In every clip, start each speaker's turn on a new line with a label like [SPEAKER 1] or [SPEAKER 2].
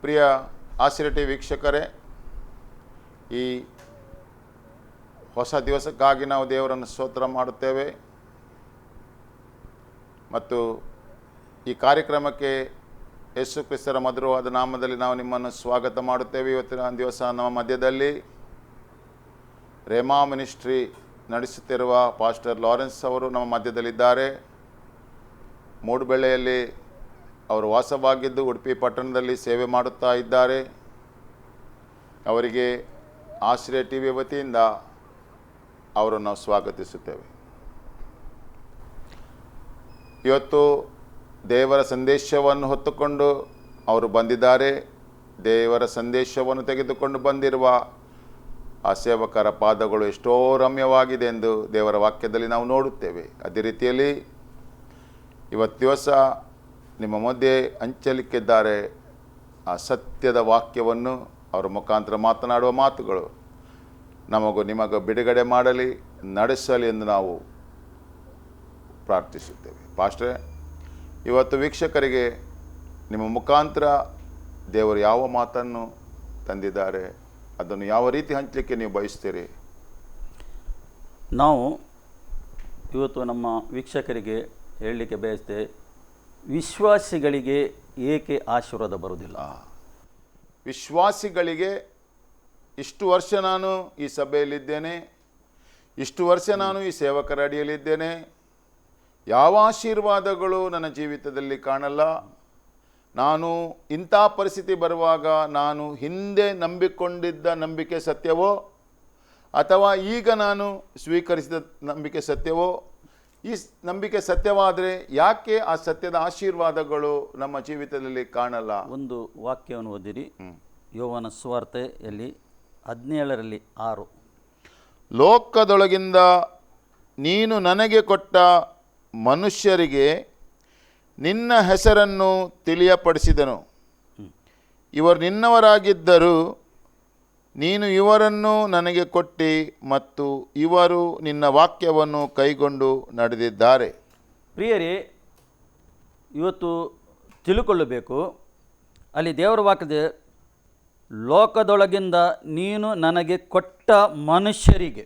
[SPEAKER 1] ಪ್ರಿಯ ಆಸಿರ T ವೀಕ್ಷಕರೇ ಈ ಹೊಸ ದಿವಸಕ್ಕಾಗಿ ನಾವು ದೇವರನ್ನು ಸ್ತೋತ್ರ ಮಾಡುತ್ತೇವೆ. ಮತ್ತು ಈ ಕಾರ್ಯಕ್ರಮಕ್ಕೆ ಯೇಸು ಕ್ರಿಸ್ತರ ಮಧುರವಾದ ನಾಮದಲ್ಲಿ ನಾವು ನಿಮ್ಮನ್ನು ಸ್ವಾಗತ ಮಾಡುತ್ತೇವೆ. ಇವತ್ತಿನ ದಿವಸ ನಮ್ಮ ಮಧ್ಯದಲ್ಲಿ ರೇಮಾ ಮಿನಿಸ್ಟ್ರಿ ನಡೆಸುತ್ತಿರುವ ಪಾಸ್ಟರ್ ಲಾರೆನ್ಸ್ ಅವರು ನಮ್ಮ ಮಧ್ಯದಲ್ಲಿದ್ದಾರೆ. ಮೂಡುಬೆಳೆಯಲ್ಲಿ ಅವರು ವಾಸವಾಗಿದ್ದು ಉಡುಪಿ ಪಟ್ಟಣದಲ್ಲಿ ಸೇವೆ ಮಾಡುತ್ತಾ ಇದ್ದಾರೆ. ಅವರಿಗೆ ಆಶ್ರಯ ಟಿ ವಿ ವತಿಯಿಂದ ಅವರನ್ನು ನಾವು ಸ್ವಾಗತಿಸುತ್ತೇವೆ. ಇವತ್ತು ದೇವರ ಸಂದೇಶವನ್ನು ಹೊತ್ತುಕೊಂಡು ಅವರು ಬಂದಿದ್ದಾರೆ. ದೇವರ ಸಂದೇಶವನ್ನು ತೆಗೆದುಕೊಂಡು ಬಂದಿರುವ ಆ ಸೇವಕರ ಪಾದಗಳು ಎಷ್ಟೋ ರಮ್ಯವಾಗಿದೆ ಎಂದು ದೇವರ ವಾಕ್ಯದಲ್ಲಿ ನಾವು ನೋಡುತ್ತೇವೆ. ಅದೇ ರೀತಿಯಲ್ಲಿ ಇವತ್ತು ದಿವಸ ನಿಮ್ಮ ಮಧ್ಯೆ ಹಂಚಲಿಕ್ಕಿದ್ದಾರೆ ಆ ಸತ್ಯದ ವಾಕ್ಯವನ್ನು, ಅವರ ಮುಖಾಂತರ ಮಾತನಾಡುವ ಮಾತುಗಳು. ನಮಗೂ ನಿಮಗೂ ಬಿಡುಗಡೆ ಮಾಡಲಿ ನಡೆಸಲಿ ಎಂದು ನಾವು ಪ್ರಾರ್ಥಿಸುತ್ತೇವೆ. ಪಾಸ್ಟ್ರೆ ಇವತ್ತು ವೀಕ್ಷಕರಿಗೆ ನಿಮ್ಮ ಮುಖಾಂತರ ದೇವರು ಯಾವ ಮಾತನ್ನು ತಂದಿದ್ದಾರೆ ಅದನ್ನು ಯಾವ ರೀತಿ ಹಂಚಲಿಕ್ಕೆ ನೀವು ಬಯಸ್ತೀರಿ?
[SPEAKER 2] ನಾವು ಇವತ್ತು ನಮ್ಮ ವೀಕ್ಷಕರಿಗೆ ಹೇಳಲಿಕ್ಕೆ ಬಯಸ್ತೆ ವಿಶ್ವಾಸಿಗಳಿಗೆ ಏಕೆ ಆಶೀರ್ವಾದ ಬರುವುದಿಲ್ಲ?
[SPEAKER 1] ವಿಶ್ವಾಸಿಗಳಿಗೆ ಇಷ್ಟು ವರ್ಷ ನಾನು ಈ ಸಭೆಯಲ್ಲಿದ್ದೇನೆ ಇಷ್ಟು ವರ್ಷ ನಾನು ಈ ಸೇವಕರ ಅಡಿಯಲ್ಲಿದ್ದೇನೆ. ಯಾವ ಆಶೀರ್ವಾದಗಳು ನನ್ನ ಜೀವಿತದಲ್ಲಿ ಕಾಣಲ್ಲ. ನಾನು ಇಂಥ ಪರಿಸ್ಥಿತಿ ಬರುವಾಗ ನಾನು ಹಿಂದೆ ನಂಬಿಕೊಂಡಿದ್ದ ನಂಬಿಕೆ ಸತ್ಯವೋ ಅಥವಾ ಈಗ ನಾನು ಸ್ವೀಕರಿಸಿದ ನಂಬಿಕೆ ಸತ್ಯವೋ ಈ ನಂಬಿಕೆ ಸತ್ಯವಾದರೆ ಯಾಕೆ ಆ ಸತ್ಯದ ಆಶೀರ್ವಾದಗಳು ನಮ್ಮ ಜೀವಿತದಲ್ಲಿ ಕಾಣಲ್ಲ?
[SPEAKER 2] ಒಂದು ವಾಕ್ಯವನ್ನು ಓದಿರಿ. ಯೋವನ ಸುವಾರ್ತೆಯಲ್ಲಿ ಹದಿನೇಳರಲ್ಲಿ ಆರು.
[SPEAKER 1] ಲೋಕದೊಳಗಿಂದ ನೀನು ನನಗೆ ಕೊಟ್ಟ ಮನುಷ್ಯರಿಗೆ ನಿನ್ನ ಹೆಸರನ್ನು ತಿಳಿಯಪಡಿಸಿದನು. ಇವರು ನಿನ್ನವರಾಗಿದ್ದರೂ ನೀನು ಇವರನ್ನು ನನಗೆ ಕೊಟ್ಟಿ ಮತ್ತು ಇವರು ನಿನ್ನ ವಾಕ್ಯವನ್ನು ಕೈಗೊಂಡು ನಡೆದಿದ್ದಾರೆ.
[SPEAKER 2] ಪ್ರಿಯರೇ ಇವತ್ತು ತಿಳ್ಕೊಳ್ಳಬೇಕು. ಅಲ್ಲಿ ದೇವರ ವಾಕ್ಯದ ಲೋಕದೊಳಗಿಂದ ನೀನು ನನಗೆ ಕೊಟ್ಟ ಮನುಷ್ಯರಿಗೆ.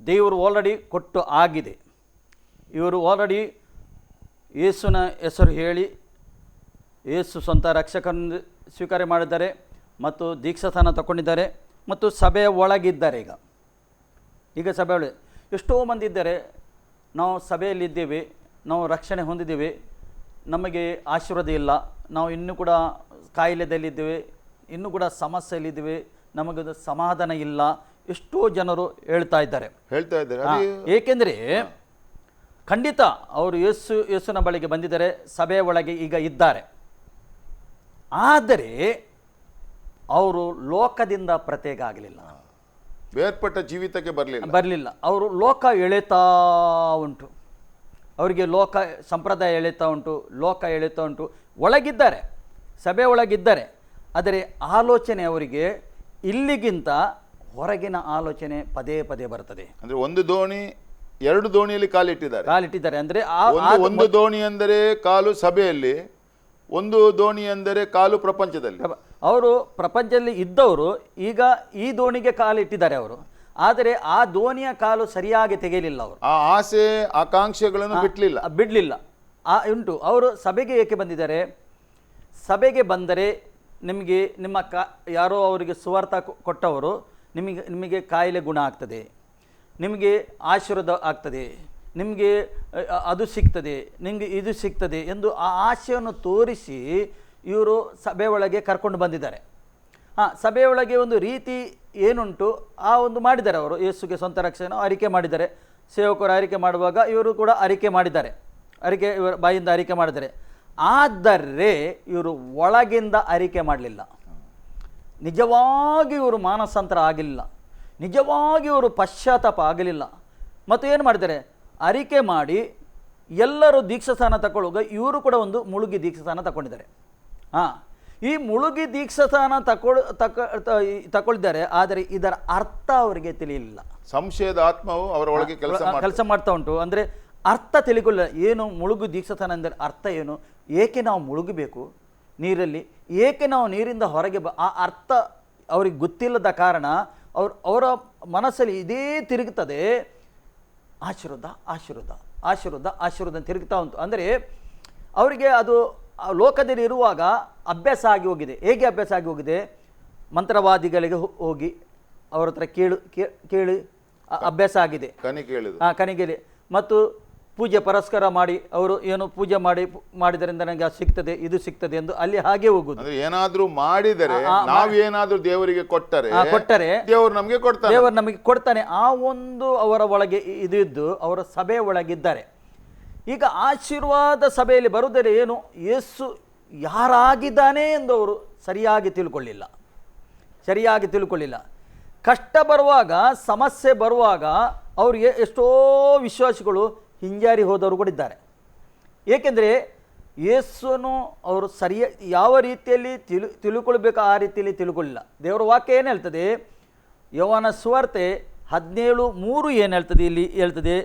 [SPEAKER 2] ದೇವರು ಆಲ್ರೆಡಿ ಕೊಟ್ಟು ಆಗಿದೆ. ಇವರು ಆಲ್ರೆಡಿ ಯೇಸುನ ಹೆಸರು ಹೇಳಿ, ಯೇಸು ಸ್ವಂತ ರಕ್ಷಕರನ್ನು ಸ್ವೀಕಾರ ಮಾಡಿದ್ದಾರೆ ಮತ್ತು ದೀಕ್ಷಾಸ್ಥಾನ ತಗೊಂಡಿದ್ದಾರೆ ಮತ್ತು ಸಭೆಯ ಒಳಗಿದ್ದಾರೆ ಈಗ. ಈಗ ಸಭೆ ಒಳಗೆ ಎಷ್ಟೋ ಮಂದಿ ಇದ್ದಾರೆ, ನಾವು ಸಭೆಯಲ್ಲಿದ್ದೇವೆ ನಾವು ರಕ್ಷಣೆ ಹೊಂದಿದ್ದೇವೆ, ನಮಗೆ ಆಶೀರ್ವಾದ ಇಲ್ಲ, ನಾವು ಇನ್ನೂ ಕೂಡ ಕಾಯಿಲೆದಲ್ಲಿದ್ದೇವೆ ಇನ್ನೂ ಕೂಡ ಸಮಸ್ಯೆಯಲ್ಲಿದ್ದೀವಿ ನಮಗದು ಸಮಾಧಾನ ಇಲ್ಲ ಎಷ್ಟೋ ಜನರು ಹೇಳ್ತಾ ಇದ್ದಾರೆ.
[SPEAKER 1] ಹೇಳ್ತಾ ಇದ್ದಾರೆ.
[SPEAKER 2] ಹಾ,
[SPEAKER 1] ಅದು
[SPEAKER 2] ಏಕೆಂದರೆ ಖಂಡಿತ ಅವರು ಯೇಸು ಯೇಸುನ ಬಳಿಗೆ ಬಂದಿದ್ದಾರೆ ಸಭೆಯ ಒಳಗೆ ಈಗ ಇದ್ದಾರೆ. ಆದರೆ ಅವರು ಲೋಕದಿಂದ ಪ್ರತ್ಯೇಕ ಆಗಲಿಲ್ಲ.
[SPEAKER 1] ಬೇರ್ಪಟ್ಟ ಜೀವಿತಕ್ಕೆ ಬರಲಿಲ್ಲ.
[SPEAKER 2] ಬರಲಿಲ್ಲ. ಅವರು ಲೋಕ ಎಳೆತಾ ಉಂಟು. ಅವರಿಗೆ ಲೋಕ ಸಂಪ್ರದಾಯ ಎಳೆತಾ ಉಂಟು ಲೋಕ ಎಳೆತಾ ಉಂಟು. ಒಳಗಿದ್ದಾರೆ ಸಭೆ ಒಳಗಿದ್ದಾರೆ. ಆದರೆ ಆಲೋಚನೆ ಅವರಿಗೆ ಇಲ್ಲಿಗಿಂತ ಹೊರಗಿನ ಆಲೋಚನೆ ಪದೇ ಪದೇ ಬರ್ತದೆ.
[SPEAKER 1] ಅಂದ್ರೆ ಒಂದು ದೋಣಿ ಎರಡು ದೋಣಿಯಲ್ಲಿ ಕಾಲಿಟ್ಟಿದ್ದಾರೆ
[SPEAKER 2] ಕಾಲಿಟ್ಟಿದ್ದಾರೆ. ಅಂದರೆ ಆ
[SPEAKER 1] ಒಂದು ಒಂದು ದೋಣಿ ಅಂದರೆ ಕಾಲು ಸಭೆಯಲ್ಲಿ ಒಂದು ದೋಣಿ ಅಂದರೆ ಕಾಲು ಪ್ರಪಂಚದಲ್ಲಿ.
[SPEAKER 2] ಅವರು ಪ್ರಪಂಚದಲ್ಲಿ ಇದ್ದವರು ಈಗ ಈ ದೋಣಿಗೆ ಕಾಲಿಟ್ಟಿದ್ದಾರೆ ಅವರು. ಆದರೆ ಆ ದೋಣಿಯ ಕಾಲು ಸರಿಯಾಗಿ ತೆಗೆಯಲಿಲ್ಲ ಅವರು.
[SPEAKER 1] ಆ ಆಸೆ ಆಕಾಂಕ್ಷೆಗಳನ್ನು ಬಿಟ್ಲಿಲ್ಲ.
[SPEAKER 2] ಬಿಡಲಿಲ್ಲ ಬಿಡ್ಲಿಲ್ಲ. ಆ ಉಂಟು. ಅವರು ಸಭೆಗೆ ಏಕೆ ಬಂದಿದ್ದಾರೆ? ಸಭೆಗೆ ಬಂದರೆ ನಿಮಗೆ ನಿಮ್ಮ ಕಾ, ಯಾರೋ ಅವರಿಗೆ ಸುವಾರ್ಥ ಕೊಟ್ಟವರು, ನಿಮಗೆ ನಿಮಗೆ ಕಾಯಿಲೆ ಗುಣ ಆಗ್ತದೆ. ನಿಮಗೆ ಆಶೀರ್ವಾದ ಆಗ್ತದೆ. ನಿಮಗೆ ಅದು ಸಿಗ್ತದೆ. ನಿಮಗೆ ಇದು ಸಿಗ್ತದೆ ಎಂದು ಆ ಆಶೆಯನ್ನು ತೋರಿಸಿ ಇವರು ಸಭೆ ಒಳಗೆ ಕರ್ಕೊಂಡು ಬಂದಿದ್ದಾರೆ. ಹಾಂ ಸಭೆಯೊಳಗೆ ಒಂದು ರೀತಿ ಏನುಂಟು, ಆ ಒಂದು ಮಾಡಿದ್ದಾರೆ ಅವರು. ಯೇಸುಗೆ ಸ್ವಂತ ರಕ್ಷಣೆ ಅರಿಕೆ ಮಾಡಿದ್ದಾರೆ. ಸೇವಕರು ಆರಿಕೆ ಮಾಡುವಾಗ ಇವರು ಕೂಡ ಅರಿಕೆ ಮಾಡಿದ್ದಾರೆ. ಅರಿಕೆ, ಇವರ ಬಾಯಿಂದ ಅರಿಕೆ ಮಾಡಿದ್ದಾರೆ. ಆದರೆ ಇವರು ಒಳಗಿಂದ ಅರಿಕೆ ಮಾಡಲಿಲ್ಲ. ನಿಜವಾಗಿ ಇವರು ಮಾನಸಾಂತರ ಆಗಿಲ್ಲ. ನಿಜವಾಗಿ ಇವರು ಪಶ್ಚಾತ್ತಾಪ ಆಗಲಿಲ್ಲ. ಮತ್ತು ಏನು ಮಾಡಿದರೆ ಅರಿಕೆ ಮಾಡಿ ಎಲ್ಲರೂ ದೀಕ್ಷಾಸ್ಥಾನ ತಗೊಳ್ಳುವಾಗ ಇವರು ಕೂಡ ಒಂದು ಮುಳುಗಿ ದೀಕ್ಷಾಸ್ಥಾನ ತಗೊಂಡಿದ್ದಾರೆ ಹಾಂ ಈ ಮುಳುಗಿ ದೀಕ್ಷಾಸ್ಥಾನ ತಗೊಳ್ ತಕ ತಗೊಳ್ತಾರೆ ಆದರೆ ಇದರ ಅರ್ಥ ಅವರಿಗೆ ತಿಳಿಯಲಿಲ್ಲ
[SPEAKER 1] ಸಂಶಯದ ಆತ್ಮವು ಅವರ ಒಳಗೆ ಕೆಲಸ
[SPEAKER 2] ಕೆಲಸ ಮಾಡ್ತಾ ಉಂಟು. ಅಂದರೆ ಅರ್ಥ ತಿಳಿಗೊಳ್ಳ ಏನು ಮುಳುಗು ದೀಕ್ಷತನ ಅಂದರೆ ಅರ್ಥ ಏನು? ಏಕೆ ನಾವು ಮುಳುಗಬೇಕು? ನೀರಲ್ಲಿ ಏಕೆ ನಾವು ನೀರಿಂದ ಹೊರಗೆ ಬ ಆ ಅರ್ಥ ಅವ್ರಿಗೆ ಗೊತ್ತಿಲ್ಲದ ಕಾರಣ ಅವ್ರ ಅವರ ಮನಸ್ಸಲ್ಲಿ ಇದೇ ತಿರುಗುತ್ತದೆ ಆಶೀರ್ವಾದ ಆಶೀರ್ವಾದ ಆಶೀರ್ವಾದ ಆಶೀರ್ವಾದ ಅಂತ ತಿರುಗ್ತಾ ಉಂಟು. ಅಂದರೆ ಅವರಿಗೆ ಅದು ಲೋಕದಲ್ಲಿ ಇರುವಾಗ ಅಭ್ಯಾಸ ಆಗಿ ಹೋಗಿದೆ. ಹೇಗೆ ಅಭ್ಯಾಸ ಆಗಿ ಹೋಗಿದೆ? ಮಂತ್ರವಾದಿಗಳಿಗೆ ಹೋಗಿ ಅವರ ಹತ್ರ ಕೇಳು ಕೇಳಿ ಅಭ್ಯಾಸ ಆಗಿದೆ.
[SPEAKER 1] ಕನಿ ಕೇಳಿದ್ರು
[SPEAKER 2] ಆ ಕಣಿಗೆಲಿ ಮತ್ತು ಪೂಜೆ ಪರಸ್ಕಾರ ಮಾಡಿ ಅವರು ಏನು ಪೂಜೆ ಮಾಡಿ ಮಾಡಿದರಿಂದ ನನಗೆ ಅದು ಸಿಗ್ತದೆ ಇದು ಸಿಗ್ತದೆ ಎಂದು ಅಲ್ಲಿ ಹಾಗೆ ಹೋಗುದು.
[SPEAKER 1] ಅಂದ್ರೆ ಏನಾದ್ರೂ ಮಾಡಿದರೆ
[SPEAKER 2] ನಾವು
[SPEAKER 1] ಏನಾದ್ರೂ ದೇವರಿಗೆ ಕೊಟ್ಟರೆ
[SPEAKER 2] ಆ, ಕೊಟ್ಟರೆ
[SPEAKER 1] ದೇವರು ನಮಗೆ ಕೊಡ್ತಾರೆ
[SPEAKER 2] ದೇವರು ನಮಗೆ ಕೊಡ್ತಾನೆ. ಆ ಒಂದು ಅವರ ಒಳಗೆ ಇದು ಇದ್ದು ಅವರ ಸಭೆ ಒಳಗಿದ್ದಾರೆ. ಈಗ ಆಶೀರ್ವಾದ ಸಭೆಯಲ್ಲಿ ಬರುವುದರೆ ಏನು? ಯೇಸು ಯಾರಾಗಿದ್ದಾನೆ ಎಂದು ಅವರು ಸರಿಯಾಗಿ ತಿಳ್ಕೊಳ್ಳಿಲ್ಲ. ಸರಿಯಾಗಿ ತಿಳ್ಕೊಳ್ಳಿಲ್ಲ. ಕಷ್ಟ ಬರುವಾಗ ಸಮಸ್ಯೆ ಬರುವಾಗ ಅವರಿಗೆ ಎಷ್ಟೋ ವಿಶ್ವಾಸಿಗಳು ಹಿಂಜಾರಿ ಹೋದವರು ಕೂಡ ಇದ್ದಾರೆ. ಏಕೆಂದರೆ ಯೇಸುನು ಅವರು ಸರಿಯ ಯಾವ ರೀತಿಯಲ್ಲಿ ತಿಳು ತಿಳ್ಕೊಳ್ಬೇಕು ಆ ರೀತಿಯಲ್ಲಿ ತಿಳ್ಕೊಳ್ಳಿಲ್ಲ ದೇವರ ವಾಕ್ಯ ಏನು ಹೇಳ್ತದೆ? ಯವನ ಸ್ವಾರ್ತೆ ಹದಿನೇಳು ಮೂರು ಏನು ಹೇಳ್ತದೆ ಇಲ್ಲಿ ಹೇಳ್ತದೆ?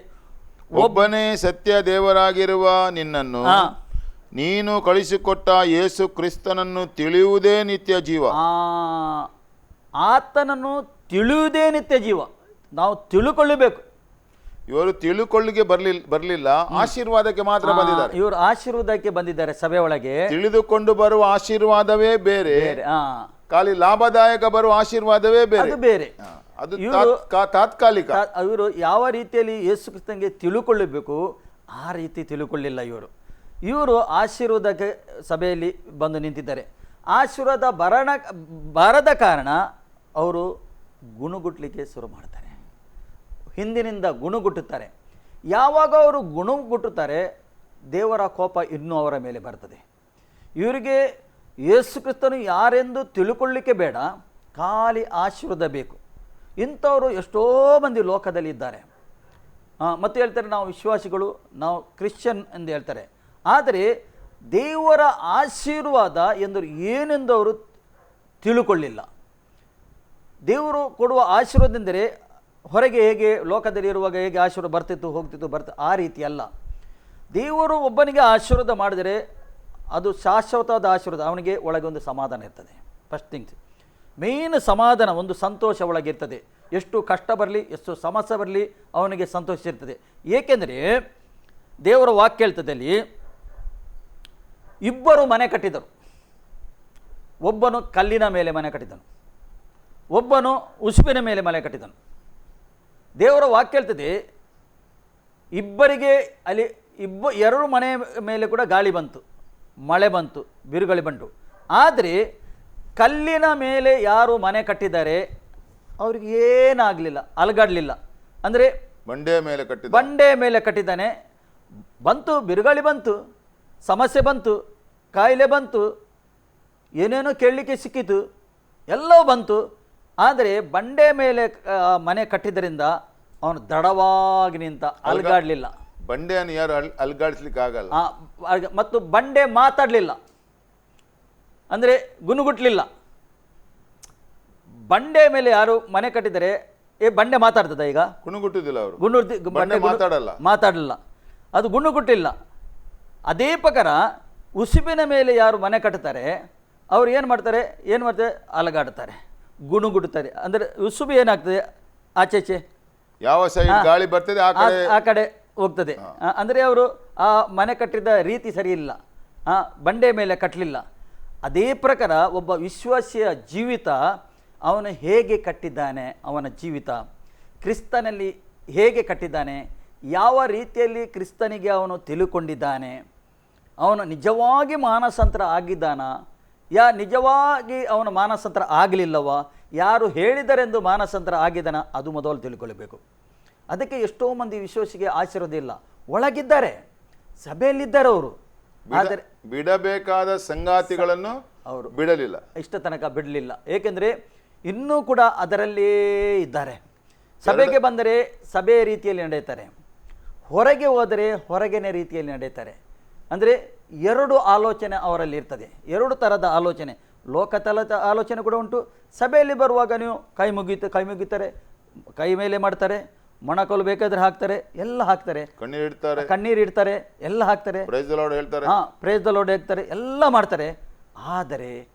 [SPEAKER 1] ಒಬ್ಬನೇ ಸತ್ಯ ದೇವರಾಗಿರುವ ನಿನ್ನನ್ನು ನೀನು ಕಳಿಸಿಕೊಟ್ಟ ಯೇಸು ಕ್ರಿಸ್ತನನ್ನು ತಿಳಿಯುವುದೇ ನಿತ್ಯ ಜೀವ.
[SPEAKER 2] ಆತನನ್ನು ತಿಳಿಯುವುದೇ ನಿತ್ಯ ಜೀವ. ನಾವು ತಿಳ್ಕೊಳ್ಳಬೇಕು
[SPEAKER 1] ಇವರು ತಿಳುಕೊಳ್ಳಿಗೆ ಬರ್ಲಿಲ್ಲ ಬರಲಿಲ್ಲ ಆಶೀರ್ವಾದಕ್ಕೆ ಮಾತ್ರ ಬಂದಿದ್ದಾರೆ.
[SPEAKER 2] ಇವರು ಆಶೀರ್ವಾದಕ್ಕೆ ಬಂದಿದ್ದಾರೆ ಸಭೆ ಒಳಗೆ.
[SPEAKER 1] ತಿಳಿದುಕೊಂಡು ಬರುವ ಆಶೀರ್ವಾದವೇ ಬೇರೆ. ಖಾಲಿ ಲಾಭದಾಯಕ ಬರುವ ಆಶೀರ್ವಾದವೇ ಬೇರೆ.
[SPEAKER 2] ಅದು ಬೇರೆ.
[SPEAKER 1] ಅದು ತಾತ್ಕಾಲಿಕ.
[SPEAKER 2] ಇವರು ಯಾವ ರೀತಿಯಲ್ಲಿ ಯೇಸು ಕ್ರಿಸ್ತನಿಗೆ ತಿಳುಕೊಳ್ಳಬೇಕು ಆ ರೀತಿ ತಿಳುಕೊಳ್ಳಿಲ್ಲ ಇವರು. ಇವರು ಆಶೀರ್ವಾದಕ್ಕೆ ಸಭೆಯಲ್ಲಿ ಬಂದು ನಿಂತಿದ್ದಾರೆ. ಆಶೀರ್ವಾದ ಬರಣ ಬರದ ಕಾರಣ ಅವರು ಗುಣಗುಟ್ಲಿಕ್ಕೆ ಶುರು ಮಾಡ್ತಾರೆ. ಹಿಂದಿನಿಂದ ಗುಣಗುಟ್ಟುತ್ತಾರೆ. ಯಾವಾಗ ಅವರು ಗುಣಗುಟ್ಟುತ್ತಾರೆ, ದೇವರ ಕೋಪ ಇನ್ನೂ ಅವರ ಮೇಲೆ ಬರ್ತದೆ. ಇವರಿಗೆ ಯೇಸು ಕ್ರಿಸ್ತನು ಯಾರೆಂದು ತಿಳ್ಕೊಳ್ಳಿಕ್ಕೆ ಬೇಡ, ಖಾಲಿ ಆಶೀರ್ವಾದ ಬೇಕು. ಇಂಥವರು ಎಷ್ಟೋ ಮಂದಿ ಲೋಕದಲ್ಲಿ ಇದ್ದಾರೆ. ಮತ್ತು ಹೇಳ್ತಾರೆ ನಾವು ವಿಶ್ವಾಸಿಗಳು, ನಾವು ಕ್ರಿಶ್ಚಿಯನ್ ಎಂದು ಹೇಳ್ತಾರೆ. ಆದರೆ ದೇವರ ಆಶೀರ್ವಾದ ಎಂದರು ಏನೆಂದು ಅವರು ತಿಳ್ಕೊಳ್ಳಿಲ್ಲ. ದೇವರು ಕೊಡುವ ಆಶೀರ್ವಾದವೆಂದರೆ ಹೊರಗೆ ಹೇಗೆ, ಲೋಕದಲ್ಲಿ ಇರುವಾಗ ಹೇಗೆ ಆಶೀರ್ವಾದ ಬರ್ತಿತ್ತು, ಹೋಗ್ತಿತ್ತು, ಬರ್ತ, ಆ ರೀತಿ ಅಲ್ಲ. ದೇವರು ಒಬ್ಬನಿಗೆ ಆಶೀರ್ವಾದ ಮಾಡಿದರೆ ಅದು ಶಾಶ್ವತವಾದ ಆಶೀರ್ವಾದ, ಅವನಿಗೆ ಒಳಗೆ ಒಂದು ಸಮಾಧಾನ ಇರ್ತದೆ. ಫಸ್ಟ್ ಥಿಂಗ್ಸ್ ಮೇನ್ ಸಮಾಧಾನ, ಒಂದು ಸಂತೋಷ ಒಳಗಿರ್ತದೆ ಎಷ್ಟು ಕಷ್ಟ ಬರಲಿ, ಎಷ್ಟು ಸಮಸ್ಯೆ ಬರಲಿ, ಅವನಿಗೆ ಸಂತೋಷ ಇರ್ತದೆ. ಏಕೆಂದರೆ, ದೇವರ ವಾಕ್ಯ ಹೇಳ್ತದಲ್ಲಿ, ಇಬ್ಬರು ಮನೆ ಕಟ್ಟಿದರು ಒಬ್ಬನು ಕಲ್ಲಿನ ಮೇಲೆ ಮನೆ ಕಟ್ಟಿದನು ಒಬ್ಬನು ಉಸುಪಿನ ಮೇಲೆ ಮನೆ ಕಟ್ಟಿದನು ದೇವರ ವಾಕ್ಯ ಹೇಳ್ತದೆ ಇಬ್ಬರಿಗೆ ಅಲ್ಲಿ ಇಬ್ಬ ಎರಡು ಮನೆ ಮೇಲೆ ಕೂಡ ಗಾಳಿ ಬಂತು ಮಳೆ ಬಂತು ಬಿರುಗಾಳಿ ಬಂತು. ಆದರೆ ಕಲ್ಲಿನ ಮೇಲೆ ಯಾರು ಮನೆ ಕಟ್ಟಿದ್ದಾರೆ ಅವ್ರಿಗೆ ಏನಾಗಲಿಲ್ಲ ಅಲಗಾಡಲಿಲ್ಲ. ಅಂದರೆ
[SPEAKER 1] ಬಂಡೆ ಮೇಲೆ ಕಟ್ಟಿ
[SPEAKER 2] ಬಂಡೆ ಮೇಲೆ ಕಟ್ಟಿದ್ದಾನೆ. ಬಂತು ಬಿರುಗಾಳಿ ಬಂತು ಸಮಸ್ಯೆ ಬಂತು ಕಾಯಿಲೆ ಬಂತು ಏನೇನೋ ಕೇಳಲಿಕ್ಕೆ ಸಿಕ್ಕಿತು ಎಲ್ಲವೂ ಬಂತು. ಆದರೆ ಬಂಡೆ ಮೇಲೆ ಮನೆ ಕಟ್ಟಿದ್ದರಿಂದ ಅವನು ದಡವಾಗಿ ನಿಂತ ಅಲ್ಗಾಡ್ಲಿಲ್ಲ.
[SPEAKER 1] ಬಂಡೆಯನ್ನು ಯಾರು ಅಲ್ ಅಲ್ಗಾಡಿಸ್ಲಿಕ್ಕೆ ಆಗಲ್ಲ.
[SPEAKER 2] ಮತ್ತು ಬಂಡೆ ಮಾತಾಡಲಿಲ್ಲ. ಅಂದರೆ ಗುನುಗುಟ್ಲಿಲ್ಲ ಬಂಡೆ ಮೇಲೆ ಯಾರು ಮನೆ ಕಟ್ಟಿದರೆ ಏ ಬಂಡೆ ಮಾತಾಡ್ತದ ಈಗ?
[SPEAKER 1] ಗುಣಗುಟ್ಟುದಿಲ್ಲ ಅವರು.
[SPEAKER 2] ಗುಂಡು
[SPEAKER 1] ಬಂಡೆ ಮಾತಾಡಲ್ಲ.
[SPEAKER 2] ಮಾತಾಡಲಿಲ್ಲ. ಅದು ಗುಣಗುಟ್ಟಿಲ್ಲ. ಗುಟ್ಟಿಲ್ಲ ಅದೇ ಪ್ರಕಾರ ಉಸುಬಿನ ಮೇಲೆ ಯಾರು ಮನೆ ಕಟ್ಟುತ್ತಾರೆ ಅವ್ರು ಏನು ಮಾಡ್ತಾರೆ ಏನು ಮಾಡ್ತಾರೆ ಅಲಗಾಡುತ್ತಾರೆ ಗುಣುಗುಡುತ್ತಾರೆ. ಅಂದರೆ ಉಸುಬು ಏನಾಗ್ತದೆ? ಆಚೆಚೆ
[SPEAKER 1] ಯಾವ ಸೈಡ್ ಗಾಳಿ ಬರ್ತದೆ ಆ ಕಡೆ
[SPEAKER 2] ಆ ಕಡೆ ಹೋಗ್ತದೆ. ಅಂದ್ರೆ ಅವರು ಆ ಮನೆ ಕಟ್ಟಿದ ರೀತಿ ಸರಿ ಇಲ್ಲ. ಬಂಡೆ ಮೇಲೆ ಕಟ್ಟಲಿಲ್ಲ ಅದೇ ಪ್ರಕಾರ ಒಬ್ಬ ವಿಶ್ವಾಸಿಯ ಜೀವಿತ ಅವನು ಹೇಗೆ ಕಟ್ಟಿದ್ದಾನೆ? ಅವನ ಜೀವಿತ ಕ್ರಿಸ್ತನಲ್ಲಿ ಹೇಗೆ ಕಟ್ಟಿದ್ದಾನೆ? ಯಾವ ರೀತಿಯಲ್ಲಿ ಕ್ರಿಸ್ತನಿಗೆ ಅವನು ತಿಳುಕೊಂಡಿದ್ದಾನೆ? ಅವನು ನಿಜವಾಗಿ ಮಾನಸಂತ್ರ ಆಗಿದ್ದಾನ? ಯಾ ನಿಜವಾಗಿ ಅವನು ಮಾನಸಂತ್ರ ಆಗಲಿಲ್ಲವ ಯಾರು ಹೇಳಿದರೆಂದು ಮಾನಸಂತ್ರ ಆಗಿದನ ಅದು ಮೊದಲು ತಿಳ್ಕೊಳ್ಬೇಕು. ಅದಕ್ಕೆ ಎಷ್ಟೋ ಮಂದಿ ವಿಶ್ವಾಸಿಗೆ ಆಶೀರ್ವದಿಲ್ಲ ಒಳಗಿದ್ದಾರೆ. ಸಭೆಯಲ್ಲಿದ್ದಾರೆ ಅವರು. ಆದರೆ
[SPEAKER 1] ಬಿಡಬೇಕಾದ ಸಂಗಾತಿಗಳನ್ನು
[SPEAKER 2] ಅವರು.
[SPEAKER 1] ಬಿಡಲಿಲ್ಲ.
[SPEAKER 2] ಇಷ್ಟ ತನಕ ಬಿಡಲಿಲ್ಲ. ಏಕೆಂದರೆ ಇನ್ನೂ ಕೂಡ ಅದರಲ್ಲೇ ಇದ್ದಾರೆ. ಸಭೆಗೆ ಬಂದರೆ ಸಭೆಯ ರೀತಿಯಲ್ಲಿ ನಡೆಯುತ್ತಾರೆ. ಹೊರಗೆ ಹೋದರೆ ಹೊರಗಿನ ರೀತಿಯಲ್ಲಿ ನಡೆಯುತ್ತಾರೆ. ಅಂದರೆ ಎರಡು ಆಲೋಚನೆ ಅವರಲ್ಲಿ ಇರ್ತದೆ. ಎರಡು ಥರದ ಆಲೋಚನೆ. ಲೋಕತಲದ ಆಲೋಚನೆ ಕೂಡ ಉಂಟು. ಸಭೆಯಲ್ಲಿ ಬರುವಾಗ ನೀವು ಕೈ ಮುಗಿತ ಕೈ ಮುಗಿತಾರೆ ಕೈ ಮೇಲೆ ಮಾಡ್ತಾರೆ ಮೊಣಕಲು ಬೇಕಾದ್ರೆ ಹಾಕ್ತಾರೆ ಎಲ್ಲ ಹಾಕ್ತಾರೆ.
[SPEAKER 1] ಕಣ್ಣೀರು ಇಡ್ತಾರೆ.
[SPEAKER 2] ಕಣ್ಣೀರು ಇಡ್ತಾರೆ ಎಲ್ಲ ಹಾಕ್ತಾರೆ.
[SPEAKER 1] ಹೇಳ್ತಾರೆ.
[SPEAKER 2] ಹಾ ಪ್ರೇಸ್ ದ ಲೋಡ್ ಹೇಳ್ತಾರೆ ಎಲ್ಲ ಮಾಡ್ತಾರೆ. ಆದರೆ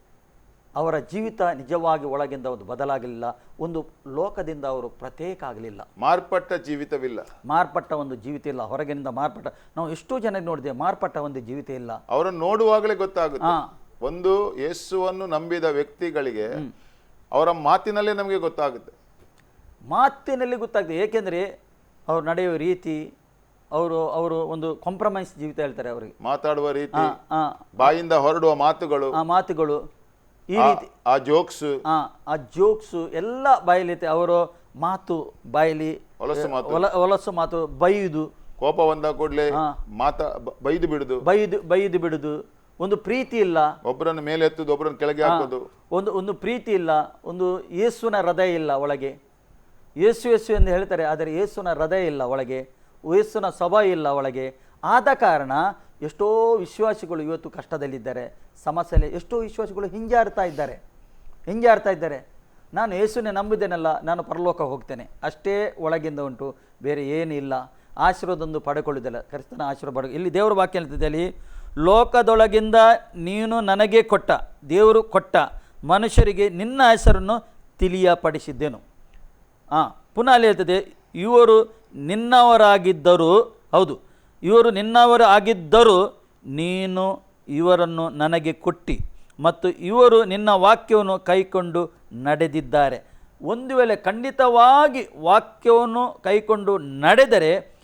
[SPEAKER 2] ಅವರ ಜೀವಿತ ನಿಜವಾಗಿ ಒಳಗಿಂದ ಒಂದು ಬದಲಾಗಲಿಲ್ಲ ಒಂದು ಲೋಕದಿಂದ ಅವರು ಪ್ರತ್ಯೇಕ ಆಗಲಿಲ್ಲ.
[SPEAKER 1] ಮಾರ್ಪಟ್ಟ ಜೀವಿತವಿಲ್ಲ.
[SPEAKER 2] ಮಾರ್ಪಟ್ಟ ಒಂದು ಜೀವಿತ ಇಲ್ಲ. ಹೊರಗಿನಿಂದ ಮಾರ್ಪಟ್ಟ ನಾವು ಎಷ್ಟೋ ಜನ ನೋಡಿದೆ ಮಾರ್ಪಟ್ಟ ಒಂದು ಜೀವಿತ ಇಲ್ಲ.
[SPEAKER 1] ಅವರನ್ನು ನೋಡುವಾಗಲೇ ಗೊತ್ತಾಗುತ್ತೆ. ಒಂದು ಯೇಸುವನ್ನು ನಂಬಿದ ವ್ಯಕ್ತಿಗಳಿಗೆ ಅವರ ಮಾತಿನಲ್ಲೇ ನಮಗೆ ಗೊತ್ತಾಗುತ್ತೆ.
[SPEAKER 2] ಮಾತಿನಲ್ಲಿ ಗೊತ್ತಾಗ್ತದೆ. ಏಕೆಂದರೆ ಅವ್ರು ನಡೆಯುವ ರೀತಿ ಅವರು ಅವರು ಒಂದು ಕಾಂಪ್ರಮೈಸ್ ಜೀವಿತ ಹೇಳ್ತಾರೆ ಅವರಿಗೆ.
[SPEAKER 1] ಮಾತಾಡುವ ರೀತಿ ಬಾಯಿಂದ ಹೊರಡುವ ಮಾತುಗಳು.
[SPEAKER 2] ಆ ಮಾತುಗಳು. ಈ ರೀತಿ
[SPEAKER 1] ಆ ಜೋಕ್ಸ್
[SPEAKER 2] ಆ ಆ ಜೋಕ್ಸು ಎಲ್ಲ ಬಾಯಲಿತೆ ಅವರು ಮಾತು ಬಾಯಲಿ
[SPEAKER 1] ಹೊಲಸು ಮಾತು.
[SPEAKER 2] ಹೊಲ ಹೊಲಸು ಮಾತು ಬೈಯುವುದು
[SPEAKER 1] ಕೋಪ ಬಂದ ಕೂಡಲೇ ಮಾತಾ ಬೈದು ಬಿಡುದು.
[SPEAKER 2] ಬೈದು ಬೈದು ಬಿಡುದು. ಒಂದು ಪ್ರೀತಿ ಇಲ್ಲ.
[SPEAKER 1] ಒಬ್ಬರನ್ನು ಮೇಲೆ ಎತ್ತುದು ಒಬ್ಬರನ್ನು ಕೆಳಗೆ ಹಾಕೋದು.
[SPEAKER 2] ಒಂದು ಒಂದು ಪ್ರೀತಿ ಇಲ್ಲ. ಒಂದು ಯೇಸುವಿನ ಹೃದಯ ಇಲ್ಲ ಒಳಗೆ. ಯೇಸು ಯೇಸು ಎಂದು ಹೇಳ್ತಾರೆ ಆದರೆ ಯೇಸುವಿನ ಹೃದಯ ಇಲ್ಲ ಒಳಗೆ. ಯೇಸುವಿನ ಸ್ವಭಾವ ಇಲ್ಲ ಒಳಗೆ. ಆದ ಕಾರಣ ಎಷ್ಟೋ ವಿಶ್ವಾಸಿಗಳು ಇವತ್ತು ಕಷ್ಟದಲ್ಲಿದ್ದಾರೆ, ಸಮಸ್ಯೆಯಲ್ಲಿ ಎಷ್ಟೋ ವಿಶ್ವಾಸಿಗಳು ಹಿಂಜಾಡ್ತಾ ಇದ್ದಾರೆ ಹಿಂಜಾಡ್ತಾ ಇದ್ದಾರೆ. ನಾನು ಯೇಸುನೇ ನಂಬಿದ್ದೇನಲ್ಲ, ನಾನು ಪರಲೋಕ ಹೋಗ್ತೇನೆ. ಅಷ್ಟೇ ಒಳಗಿಂದ ಉಂಟು, ಬೇರೆ ಏನಿಲ್ಲ ಆಶೀರ್ವಾದೊಂದು ಪಡೆಕೊಳ್ಳುವುದಿಲ್ಲ ಕ್ರಿಸ್ತನ ಆಶೀರ್ವಾದ ಪಡೆ ಇಲ್ಲಿ ದೇವರ ವಾಕ್ಯ ಅಂತಿದ್ದಲ್ಲಿ ಲೋಕದೊಳಗಿಂದ ನೀನು ನನಗೆ ಕೊಟ್ಟ, ದೇವರು ಕೊಟ್ಟ ಮನುಷ್ಯರಿಗೆ ನಿನ್ನ ಹೆಸರನ್ನು ತಿಳಿಯಪಡಿಸಿದ್ದೇನು. ಹಾಂ ಪುನಃ ಅಲ್ಲಿ ಹೇಳ್ತದೆ, ಇವರು ನಿನ್ನವರಾಗಿದ್ದರು ಹೌದು ಇವರು ನಿನ್ನವರು ಆಗಿದ್ದರೂ ನೀನು ಇವರನ್ನು ನನಗೆ ಕೊಟ್ಟಿ ಮತ್ತು ಇವರು ನಿನ್ನ ವಾಕ್ಯವನ್ನು ಕೈಕೊಂಡು ನಡೆದಿದ್ದಾರೆ. ಒಂದು ವೇಳೆ ಖಂಡಿತವಾಗಿ ವಾಕ್ಯವನ್ನು ಕೈಕೊಂಡು ನಡೆದರೆ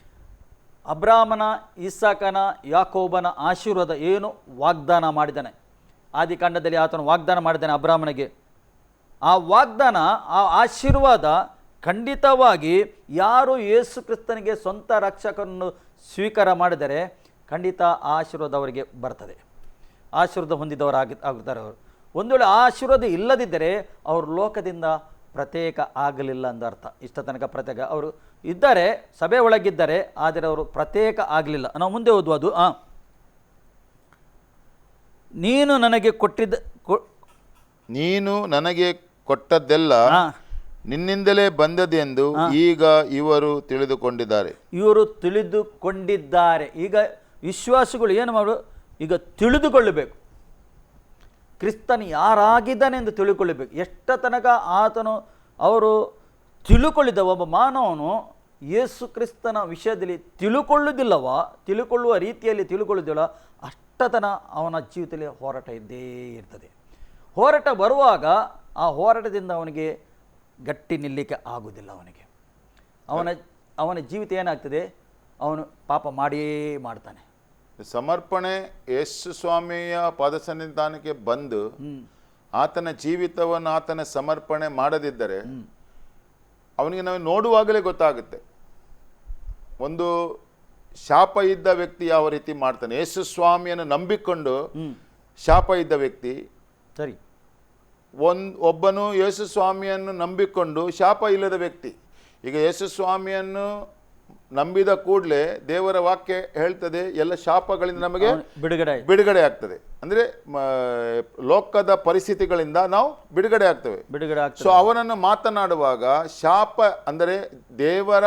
[SPEAKER 2] ಅಬ್ರಾಮನ, ಇಸಾಕನ, ಯಾಕೋಬನ ಆಶೀರ್ವಾದ ಏನು? ವಾಗ್ದಾನ ಮಾಡಿದ್ದಾನೆ. ಆದಿಕಾಂಡದಲ್ಲಿ ಆತನು ವಾಗ್ದಾನ ಮಾಡಿದ್ದಾನೆ ಅಬ್ರಾಮನಿಗೆ. ಆ ವಾಗ್ದಾನ, ಆ ಆಶೀರ್ವಾದ ಖಂಡಿತವಾಗಿ ಯಾರು ಯೇಸು ಕ್ರಿಸ್ತನಿಗೆ ಸ್ವಂತ ರಕ್ಷಕನನ್ನು ಸ್ವೀಕಾರ ಮಾಡಿದರೆ ಖಂಡಿತ ಆಶೀರ್ವಾದ ಅವರಿಗೆ ಬರ್ತದೆ. ಆಶೀರ್ವಾದ ಹೊಂದಿದವರು ಆಗಿ ಆಗುತ್ತಾರೆ ಅವರು. ಒಂದು ವೇಳೆ ಆಶೀರ್ವಾದ ಇಲ್ಲದಿದ್ದರೆ ಅವರು ಲೋಕದಿಂದ ಪ್ರತ್ಯೇಕ ಆಗಲಿಲ್ಲ ಅಂತ ಅರ್ಥ. ಇಷ್ಟ ತನಕ ಪ್ರತ್ಯೇಕ ಅವರು ಇದ್ದಾರೆ ಸಭೆ ಒಳಗಿದ್ದಾರೆ ಆದರೆ ಅವರು ಪ್ರತ್ಯೇಕ ಆಗಲಿಲ್ಲ. ನಾವು ಮುಂದೆ ಓದುವುದು ಹಾಂ ನೀನು ನನಗೆ ಕೊಟ್ಟಿದ್ದ ಕೊ-
[SPEAKER 1] ನೀನು ನನಗೆ ಕೊಟ್ಟದ್ದೆಲ್ಲ ನಿನ್ನಿಂದಲೇ ಬಂದದೆಂದು ಈಗ ಇವರು ತಿಳಿದುಕೊಂಡಿದ್ದಾರೆ.
[SPEAKER 2] ಇವರು ತಿಳಿದುಕೊಂಡಿದ್ದಾರೆ. ಈಗ ವಿಶ್ವಾಸಿಗಳು ಏನು ಮಾಡು ಈಗ ತಿಳಿದುಕೊಳ್ಳಬೇಕು. ಕ್ರಿಸ್ತನು ಯಾರಾಗಿದ್ದಾನೆಂದು ತಿಳಿದುಕೊಳ್ಳಬೇಕು. ಎಷ್ಟ ತನಕ ಆತನು ಅವರು ತಿಳುಕೊಳ್ಳಿದ ಒಬ್ಬ ಮಾನವನು ಯೇಸು ಕ್ರಿಸ್ತನ ವಿಷಯದಲ್ಲಿ ತಿಳುಕೊಳ್ಳುವುದಿಲ್ಲವ ತಿಳುಕೊಳ್ಳುವ ರೀತಿಯಲ್ಲಿ ತಿಳುಕೊಳ್ಳುವುದಿಲ್ಲ ಅಷ್ಟತನ ಅವನ ಜೀವಿತದಲ್ಲಿ ಹೋರಾಟ ಇದ್ದೇ ಇರ್ತದೆ. ಹೋರಾಟ ಬರುವಾಗ ಆ ಹೋರಾಟದಿಂದ ಅವನಿಗೆ ಗಟ್ಟಿ ನಿಲ್ಲಿಕ್ಕೆ ಆಗುವುದಿಲ್ಲ ಅವನಿಗೆ. ಅವನ ಅವನ ಜೀವಿತ ಏನಾಗ್ತದೆ? ಅವನು ಪಾಪ ಮಾಡಿಯೇ ಮಾಡ್ತಾನೆ.
[SPEAKER 1] ಸಮರ್ಪಣೆ ಯೇಸು ಸ್ವಾಮಿಯ ಪಾದಸನ್ನಿಧಾನಕ್ಕೆ ಬಂದು ಆತನ ಜೀವಿತವನ್ನು ಆತನ ಸಮರ್ಪಣೆ ಮಾಡದಿದ್ದರೆ ಅವನಿಗೆ ನಾವು ನೋಡುವಾಗಲೇ ಗೊತ್ತಾಗುತ್ತೆ. ಒಂದು ಶಾಪ ಇದ್ದ ವ್ಯಕ್ತಿ ಯಾವ ರೀತಿ ಮಾಡ್ತಾನೆ? ಯೇಸು ಸ್ವಾಮಿಯನ್ನು ನಂಬಿಕೊಂಡು ಶಾಪ ಇದ್ದ ವ್ಯಕ್ತಿ
[SPEAKER 2] ಸರಿ.
[SPEAKER 1] ಒಂದ್ ಒಬ್ಬನು ಯೇಸು ಸ್ವಾಮಿಯನ್ನು ನಂಬಿಕೊಂಡು ಶಾಪ ಇಲ್ಲದ ವ್ಯಕ್ತಿ. ಈಗ ಯೇಸು ಸ್ವಾಮಿಯನ್ನು ನಂಬಿದ ಕೂಡಲೇ ದೇವರ ವಾಕ್ಯ ಹೇಳ್ತದೆ ಎಲ್ಲ ಶಾಪಗಳಿಂದ ನಮಗೆ
[SPEAKER 2] ಬಿಡುಗಡೆ.
[SPEAKER 1] ಬಿಡುಗಡೆ ಆಗ್ತದೆ. ಅಂದ್ರೆ ಲೋಕದ ಪರಿಸ್ಥಿತಿಗಳಿಂದ ನಾವು ಬಿಡುಗಡೆ ಆಗ್ತೇವೆ.
[SPEAKER 2] ಬಿಡುಗಡೆ
[SPEAKER 1] ಸೊ ಅವನನ್ನು ಮಾತನಾಡುವಾಗ ಶಾಪ ಅಂದರೆ ದೇವರ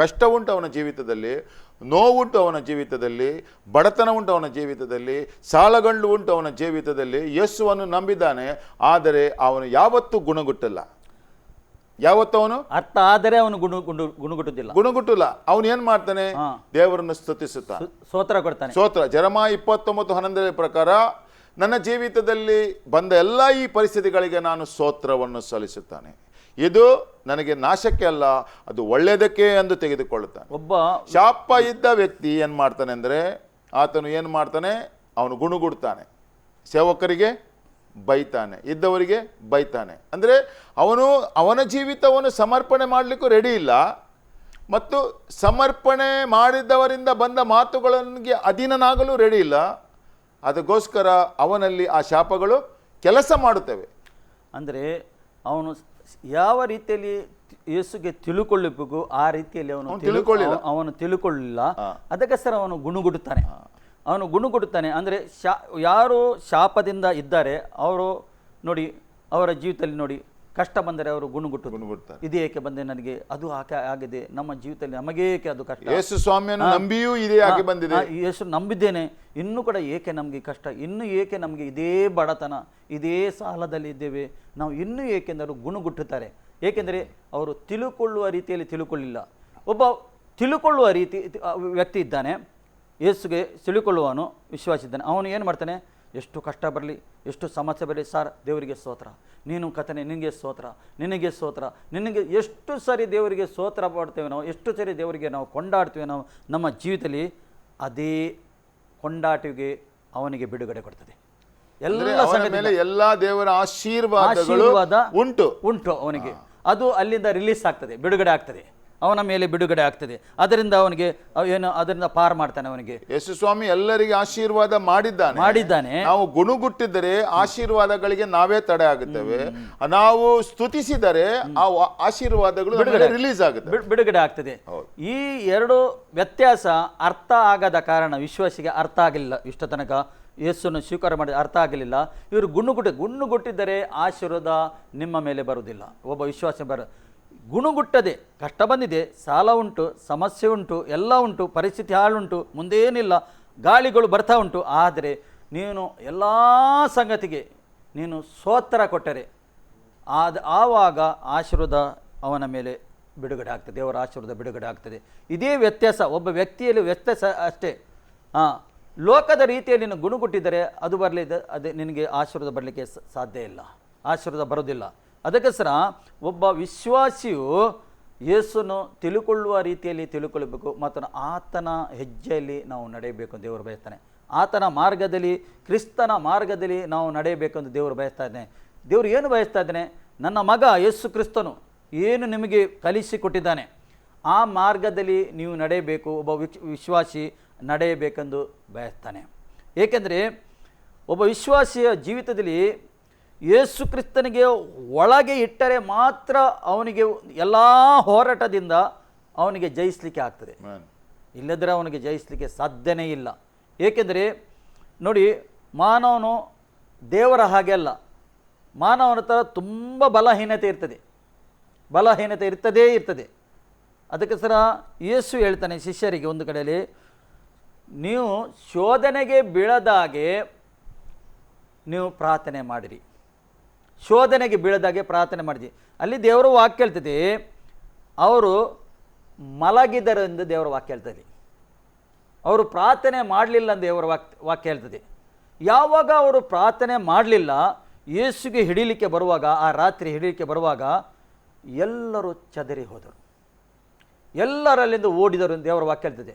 [SPEAKER 1] ಕಷ್ಟ ಉಂಟು ಅವನ ಜೀವಿತದಲ್ಲಿ. ನೋವುಂಟು ಅವನ ಜೀವಿತದಲ್ಲಿ ಬಡತನ ಉಂಟು ಅವನ ಜೀವಿತದಲ್ಲಿ ಸಾಲಗಂಡು ಉಂಟು ಅವನ ಜೀವಿತದಲ್ಲಿ ಯಸ್ಸುವನ್ನು ನಂಬಿದ್ದಾನೆ ಆದರೆ ಅವನು ಯಾವತ್ತೂ ಗುಣಗುಟ್ಟಲ್ಲ. ಯಾವತ್ತು ಅವನು?
[SPEAKER 2] ಅರ್ಥ ಆದರೆ ಅವನು ಗುಣ ಗುಂಡು ಗುಣಗುಟ್ಟುದಿಲ್ಲ.
[SPEAKER 1] ಗುಣಗುಟ್ಟಲ್ಲ. ಅವನು ಏನ್ ಮಾಡ್ತಾನೆ. ದೇವರನ್ನು
[SPEAKER 2] ಸ್ತುತಿಸುತ್ತಾ ಸೋತ್ರ ಕೊಡ್ತಾನೆ.
[SPEAKER 1] ಸೋತ್ರ ಜರಮ ಇಪ್ಪತ್ತೊಂಬತ್ತು ಹನ್ನೊಂದರ ಪ್ರಕಾರ ನನ್ನ ಜೀವಿತದಲ್ಲಿ ಬಂದ ಎಲ್ಲ ಈ ಪರಿಸ್ಥಿತಿಗಳಿಗೆ ನಾನು ಸ್ತೋತ್ರವನ್ನು ಸಲ್ಲಿಸುತ್ತಾನೆ. ಇದು ನನಗೆ ನಾಶಕ್ಕೆ ಅಲ್ಲ ಅದು ಒಳ್ಳೆಯದಕ್ಕೆ ಎಂದು ತೆಗೆದುಕೊಳ್ಳುತ್ತಾನೆ.
[SPEAKER 2] ಒಬ್ಬ
[SPEAKER 1] ಶಾಪ ಇದ್ದ ವ್ಯಕ್ತಿ ಏನು ಮಾಡ್ತಾನೆ ಅಂದರೆ ಆತನು ಏನು ಮಾಡ್ತಾನೆ? ಅವನು ಗುಣುಗುಡ್ತಾನೆ. ಸೇವಕರಿಗೆ ಬೈತಾನೆ ಇದ್ದವರಿಗೆ ಬೈತಾನೆ. ಅಂದರೆ ಅವನು ಅವನ ಜೀವಿತವನ್ನು ಸಮರ್ಪಣೆ ಮಾಡಲಿಕ್ಕೂ ರೆಡಿ ಇಲ್ಲ. ಮತ್ತು ಸಮರ್ಪಣೆ ಮಾಡಿದವರಿಂದ ಬಂದ ಮಾತುಗಳಿಗೆ ಅಧೀನನಾಗಲು ರೆಡಿ ಇಲ್ಲ. ಅದಕ್ಕೋಸ್ಕರ ಅವನಲ್ಲಿ ಆ ಶಾಪಗಳು ಕೆಲಸ ಮಾಡುತ್ತವೆ.
[SPEAKER 2] ಅಂದರೆ ಅವನು ಯಾವ ರೀತಿಯಲ್ಲಿ ಯೇಸುಗೆ ತಿಳುಕೊಳ್ಳಬೇಕು ಆ ರೀತಿಯಲ್ಲಿ ಅವನು
[SPEAKER 1] ಅವನು
[SPEAKER 2] ತಿಳು-
[SPEAKER 1] ತಿಳುಕೊಳ್ಳಿಲ್ಲ.
[SPEAKER 2] ಅವ- ಅವನು ತಿಳ್ಕೊಳ್ಳಿಲ್ಲ. ಅದಕ್ಕೋಸ್ಕರ ಅವನು ಗುಣಗುಡುತ್ತಾನೆ ಅವನು ಗುಣಗುಡುತ್ತಾನೆ ಅಂದರೆ ಶಾ ಯಾರು ಶಾಪದಿಂದ ಇದ್ದಾರೆ ಅವರು ನೋಡಿ ಅವರ ಜೀವಿತದಲ್ಲಿ ನೋಡಿ ಕಷ್ಟ ಬಂದರೆ ಅವರು ಗುಣಗುಟ್ಟು
[SPEAKER 1] ಗುಣಗುಡ್ತಾರೆ
[SPEAKER 2] ಇದು ಏಕೆ ಬಂದೆ ನನಗೆ? ಅದು ಆಕೆ ಆಗಿದೆ. ನಮ್ಮ ಜೀವಿತದಲ್ಲಿ ನಮಗೆ ಏಕೆ ಅದು ಕಷ್ಟ?
[SPEAKER 1] ಯೇಸು ಸ್ವಾಮಿಯನ್ನು ನಂಬಿಯೂ ಇದೇ ಆಗಿ ಬಂದಿದೆ.
[SPEAKER 2] ಯೇಸು ನಂಬಿದ್ದೇನೆ. ಇನ್ನೂ ಕೂಡ ಏಕೆ ನಮಗೆ ಕಷ್ಟ? ಇನ್ನೂ ಏಕೆ ನಮಗೆ ಇದೇ ಬಡತನ? ಇದೇ ಸಾಲದಲ್ಲಿ ಇದ್ದೇವೆ. ನಾವು ಇನ್ನೂ ಏಕೆಂದರೂ ಗುಣಗುಟ್ಟುತ್ತಾರೆ. ಏಕೆಂದರೆ ಅವರು ತಿಳುಕೊಳ್ಳುವ ರೀತಿಯಲ್ಲಿ ತಿಳುಕೊಳ್ಳಿಲ್ಲ. ಒಬ್ಬ ತಿಳುಕೊಳ್ಳುವ ರೀತಿ ಆ, ವ್ಯಕ್ತಿ ಇದ್ದಾನೆ. ಯೇಸುಗೆ ತಿಳುಕೊಳ್ಳುವವನು ವಿಶ್ವಾಸಿದ್ದಾನೆ. ಅವನು ಏನು ಮಾಡ್ತಾನೆ? ಎಷ್ಟು ಕಷ್ಟ ಬರಲಿ ಎಷ್ಟು ಸಮಸ್ಯೆ ಬರಲಿ ಸರ್ ದೇವರಿಗೆ ಸ್ತೋತ್ರ. ನೀನು ಕಥನೆ ನಿನಗೆ ಸ್ತೋತ್ರ ನಿನಗೆ ಸ್ತೋತ್ರ. ನಿನಗೆ ಎಷ್ಟು ಸರಿ ದೇವರಿಗೆ ಸ್ತೋತ್ರ ಪಡ್ತೇವೆ ನಾವು ಎಷ್ಟು ಸರಿ ದೇವರಿಗೆ ನಾವು ಕೊಂಡಾಡ್ತೇವೆ ನಾವು ನಮ್ಮ ಜೀವಿತದಲ್ಲಿ ಅದೇ ಕೊಂಡಾಟಿಗೆ ಅವನಿಗೆ ಬಿಡುಗಡೆ ಕೊಡ್ತದೆ. ಎಲ್ಲ
[SPEAKER 1] ಮೇಲೆ ಎಲ್ಲಾ ದೇವರ
[SPEAKER 2] ಆಶೀರ್ವಾದ
[SPEAKER 1] ಉಂಟು.
[SPEAKER 2] ಉಂಟು ಅವನಿಗೆ. ಅದು ಅಲ್ಲಿಂದ ರಿಲೀಸ್ ಆಗ್ತದೆ ಬಿಡುಗಡೆ ಆಗ್ತದೆ. ಅವನ ಮೇಲೆ ಬಿಡುಗಡೆ ಆಗ್ತದೆ. ಅದರಿಂದ ಅವನಿಗೆ ಏನು ಅದರಿಂದ ಪಾರ್ ಮಾಡ್ತಾನೆ ಅವನಿಗೆ.
[SPEAKER 1] ಯೇಸು ಸ್ವಾಮಿ ಎಲ್ಲರಿಗೆ ಆಶೀರ್ವಾದ ಮಾಡಿದ್ದಾನೆ.
[SPEAKER 2] ಮಾಡಿದ್ದಾನೆ.
[SPEAKER 1] ನಾವು ಗುಣಗುಟ್ಟಿದರೆ ಆಶೀರ್ವಾದಗಳಿಗೆ ನಾವೇ ತಡೆ ಆಗುತ್ತೇವೆ. ನಾವು ಸ್ತುತಿಸಿದರೆ ಆ ಆಶೀರ್ವಾದಗಳು ರಿಲೀಸ್ ಆಗುತ್ತೆ.
[SPEAKER 2] ಬಿಡುಗಡೆ ಆಗ್ತದೆ. ಈ ಎರಡು ವ್ಯತ್ಯಾಸ ಅರ್ಥ ಆಗದ ಕಾರಣ ವಿಶ್ವಾಸಿಗೆ ಅರ್ಥ ಆಗಲಿಲ್ಲ ಇಷ್ಟ ತನಕ. ಯೇಸುವನ್ನು ಸ್ವೀಕಾರ ಮಾಡಿದ ಅರ್ಥ ಆಗಲಿಲ್ಲ. ಇವರು ಗುಣಗುಟ್ಟ ಗುಣ್ಣುಗುಟ್ಟಿದ್ದರೆ ಆಶೀರ್ವಾದ ನಿಮ್ಮ ಮೇಲೆ ಬರುವುದಿಲ್ಲ. ಒಬ್ಬ ವಿಶ್ವಾಸ ಬರ ಗುಣಗುಟ್ಟದೆ, ಕಷ್ಟ ಬಂದಿದೆ, ಸಾಲ ಉಂಟು, ಸಮಸ್ಯೆ ಉಂಟು, ಎಲ್ಲ ಉಂಟು, ಪರಿಸ್ಥಿತಿ ಹಾಳುಂಟು, ಮುಂದೇನಿಲ್ಲ, ಗಾಳಿಗಳು ಬರ್ತಾ ಉಂಟು, ಆದರೆ ನೀನು ಎಲ್ಲ ಸಂಗತಿಗೆ ನೀನು ಸೋತ್ರ ಕೊಟ್ಟರೆ, ಆದ ಆವಾಗ ಆಶೀರ್ವಾದ ಅವನ ಮೇಲೆ ಬಿಡುಗಡೆ ಆಗ್ತದೆ, ದೇವರ ಆಶೀರ್ವಾದ ಬಿಡುಗಡೆ ಆಗ್ತದೆ. ಇದೇ ವ್ಯತ್ಯಾಸ, ಒಬ್ಬ ವ್ಯಕ್ತಿಯಲ್ಲಿ ವ್ಯತ್ಯಾಸ ಅಷ್ಟೇ. ಹಾಂ ಲೋಕದ ರೀತಿಯಲ್ಲಿ ನೀನು ಗುಣಗುಟ್ಟಿದರೆ ಅದು ಬರಲಿದೆ, ಅದೇ ನಿನಗೆ ಆಶೀರ್ವಾದ ಬರಲಿಕ್ಕೆ ಸಾಧ್ಯ ಇಲ್ಲ, ಆಶೀರ್ವಾದ ಬರೋದಿಲ್ಲ ಅದಕ್ಕೋಸ್ಕರ ಒಬ್ಬ ವಿಶ್ವಾಸಿಯು ಯೇಸುನು ತಿಳ್ಕೊಳ್ಳುವ ರೀತಿಯಲ್ಲಿ ತಿಳ್ಕೊಳ್ಬೇಕು ಮತ್ತು ಆತನ ಹೆಜ್ಜೆಯಲ್ಲಿ ನಾವು ನಡೆಯಬೇಕು ದೇವರು ಬಯಸ್ತಾನೆ. ಆತನ ಮಾರ್ಗದಲ್ಲಿ, ಕ್ರಿಸ್ತನ ಮಾರ್ಗದಲ್ಲಿ ನಾವು ನಡೆಯಬೇಕು ಅಂತ ದೇವರು ಬಯಸ್ತಾ ಇದ್ದಾನೆ. ದೇವರು ಏನು ಬಯಸ್ತಾ ಇದ್ದಾನೆ? ನನ್ನ ಮಗ ಯೇಸು ಕ್ರಿಸ್ತನು ಏನು ನಿಮಗೆ ಕಲಿಸಿಕೊಟ್ಟಿದ್ದಾನೆ ಆ ಮಾರ್ಗದಲ್ಲಿ ನೀವು ನಡೆಯಬೇಕು, ಒಬ್ಬ ವಿಶ್ವಾಸಿ ನಡೆಯಬೇಕೆಂದು ಬಯಸ್ತಾನೆ. ಏಕೆಂದರೆ, ಒಬ್ಬ ವಿಶ್ವಾಸಿಯ ಜೀವಿತದಲ್ಲಿ ಯೇಸು ಕ್ರಿಸ್ತನಿಗೆ ಒಳಗೆ ಇಟ್ಟರೆ ಮಾತ್ರ ಅವನಿಗೆ ಎಲ್ಲ ಹೋರಾಟದಿಂದ ಅವನಿಗೆ ಜಯಿಸಲಿಕ್ಕೆ ಆಗ್ತದೆ. ಇಲ್ಲದ್ರೆ ಅವನಿಗೆ ಜಯಿಸಲಿಕ್ಕೆ ಸಾಧ್ಯನೇ ಇಲ್ಲ. ಏಕೆಂದರೆ ನೋಡಿ ಮಾನವನು ದೇವರ ಹಾಗೆ ಅಲ್ಲ. ಮಾನವನ ಥರ ತುಂಬ ಬಲಹೀನತೆ ಇರ್ತದೆ. ಬಲಹೀನತೆ ಇರ್ತದೇ ಇರ್ತದೆ. ಅದಕ್ಕೋಸ್ಕರ ಯೇಸು ಹೇಳ್ತಾನೆ ಶಿಷ್ಯರಿಗೆ ಒಂದು ಕಡೆಯಲ್ಲಿ ನೀವು ಶೋಧನೆಗೆ ಬೀಳದಾಗೆ ನೀವು ಪ್ರಾರ್ಥನೆ ಮಾಡಿರಿ. ಶೋಧನೆಗೆ ಬೀಳದಾಗೆ ಪ್ರಾರ್ಥನೆ ಮಾಡಿದ್ವಿ. ಅಲ್ಲಿ ದೇವರ ವಾಕ್ಯ ಹೇಳ್ತದೆ ಅವರು ಮಲಗಿದರೆಂದು ದೇವರ ವಾಕ್ಯ ಹೇಳ್ತದೆ ಅವರು ಪ್ರಾರ್ಥನೆ ಮಾಡಲಿಲ್ಲ ಅಂತ ದೇವರ ವಾಕ್ ವಾಕ್ಯ ಹೇಳ್ತದೆ ಯಾವಾಗ ಅವರು ಪ್ರಾರ್ಥನೆ ಮಾಡಲಿಲ್ಲ, ಯೇಸುಗೆ ಹಿಡೀಲಿಕ್ಕೆ ಬರುವಾಗ, ಆ ರಾತ್ರಿ ಹಿಡೀಲಿಕ್ಕೆ ಬರುವಾಗ ಎಲ್ಲರೂ ಚದರಿ ಹೋದರು. ಎಲ್ಲರಲ್ಲಿಂದ ಓಡಿದರು ದೇವರ ವಾಕ್ಯ ಹೇಳ್ತದೆ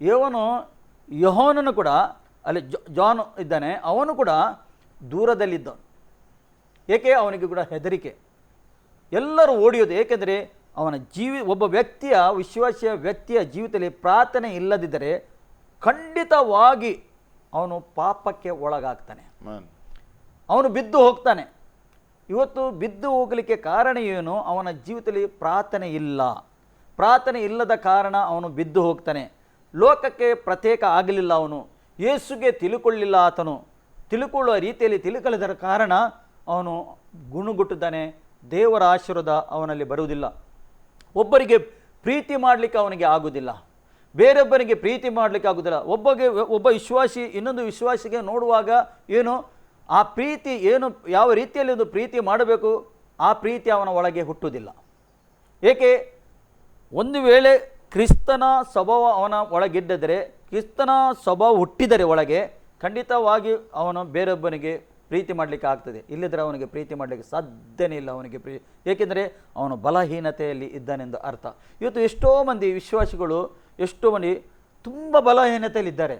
[SPEAKER 2] ಇವನು ಯಹೋನನು ಕೂಡ ಅಲ್ಲಿ ಜಾನ್ ಇದ್ದಾನೆ, ಅವನು ಕೂಡ ದೂರದಲ್ಲಿದ್ದವನು. ಏಕೆ ಅವನಿಗೆ ಕೂಡ ಹೆದರಿಕೆ? ಎಲ್ಲರೂ ಓಡಿಯೋದು ಏಕೆಂದರೆ ಅವನ ಜೀವಿ ಒಬ್ಬ ವ್ಯಕ್ತಿಯ ವಿಶ್ವಾಸಿಯ ವ್ಯಕ್ತಿಯ ಜೀವಿತದಲ್ಲಿ ಪ್ರಾರ್ಥನೆ ಇಲ್ಲದಿದ್ದರೆ ಖಂಡಿತವಾಗಿ ಅವನು ಪಾಪಕ್ಕೆ ಒಳಗಾಗ್ತಾನೆ. ಅವನು ಬಿದ್ದು ಹೋಗ್ತಾನೆ. ಇವತ್ತು ಬಿದ್ದು ಹೋಗಲಿಕ್ಕೆ ಕಾರಣ ಏನು? ಅವನ ಜೀವಿತದಲ್ಲಿ ಪ್ರಾರ್ಥನೆ ಇಲ್ಲ. ಪ್ರಾರ್ಥನೆ ಇಲ್ಲದ ಕಾರಣ ಅವನು ಬಿದ್ದು ಹೋಗ್ತಾನೆ. ಲೋಕಕ್ಕೆ ಪ್ರತ್ಯೇಕ ಆಗಲಿಲ್ಲ ಅವನು. ಯೇಸುಗೆ ತಿಳ್ಕೊಳ್ಳಿಲ್ಲ ಆತನು. ತಿಳುಕೊಳ್ಳುವ ರೀತಿಯಲ್ಲಿ ತಿಳುಕೊಳ್ಳದರ ಕಾರಣ ಅವನು ಗುಣಗುಟ್ಟುತ್ತಾನೆ, ದೇವರ ಆಶೀರ್ವಾದ ಅವನಲ್ಲಿ ಬರುವುದಿಲ್ಲ. ಒಬ್ಬರಿಗೆ ಪ್ರೀತಿ ಮಾಡಲಿಕ್ಕೆ ಅವನಿಗೆ ಆಗುವುದಿಲ್ಲ. ಬೇರೊಬ್ಬರಿಗೆ ಪ್ರೀತಿ ಮಾಡಲಿಕ್ಕೆ ಆಗುವುದಿಲ್ಲ. ಒಬ್ಬಗೆ, ಒಬ್ಬ ವಿಶ್ವಾಸಿ, ಇನ್ನೊಂದು ವಿಶ್ವಾಸಿಗೆ ನೋಡುವಾಗ ಏನು, ಆ ಪ್ರೀತಿ ಏನು, ಯಾವ ರೀತಿಯಲ್ಲಿ ಒಂದು ಪ್ರೀತಿ ಮಾಡಬೇಕು, ಆ ಪ್ರೀತಿ ಅವನ ಒಳಗೆ ಹುಟ್ಟುವುದಿಲ್ಲ. ಏಕೆ, ಒಂದು ವೇಳೆ ಕ್ರಿಸ್ತನ ಸ್ವಭಾವ ಅವನ ಒಳಗಿದ್ದರೆ ಕ್ರಿಸ್ತನ ಸ್ವಭಾವ ಹುಟ್ಟಿದರೆ ಒಳಗೆ ಖಂಡಿತವಾಗಿ ಅವನು ಬೇರೊಬ್ಬನಿಗೆ ಪ್ರೀತಿ ಮಾಡಲಿಕ್ಕೆ ಆಗ್ತದೆ. ಇಲ್ಲದ್ರೆ ಅವನಿಗೆ ಪ್ರೀತಿ ಮಾಡಲಿಕ್ಕೆ ಸಾಧ್ಯನೇ ಇಲ್ಲ ಅವನಿಗೆ ಪ್ರೀ, ಏಕೆಂದರೆ ಅವನು ಬಲಹೀನತೆಯಲ್ಲಿ ಇದ್ದಾನೆಂದು ಅರ್ಥ. ಇವತ್ತು ಎಷ್ಟೋ ಮಂದಿ ವಿಶ್ವಾಸಿಗಳು, ಎಷ್ಟೋ ಮಂದಿ ತುಂಬ ಬಲಹೀನತೆಯಲ್ಲಿದ್ದಾರೆ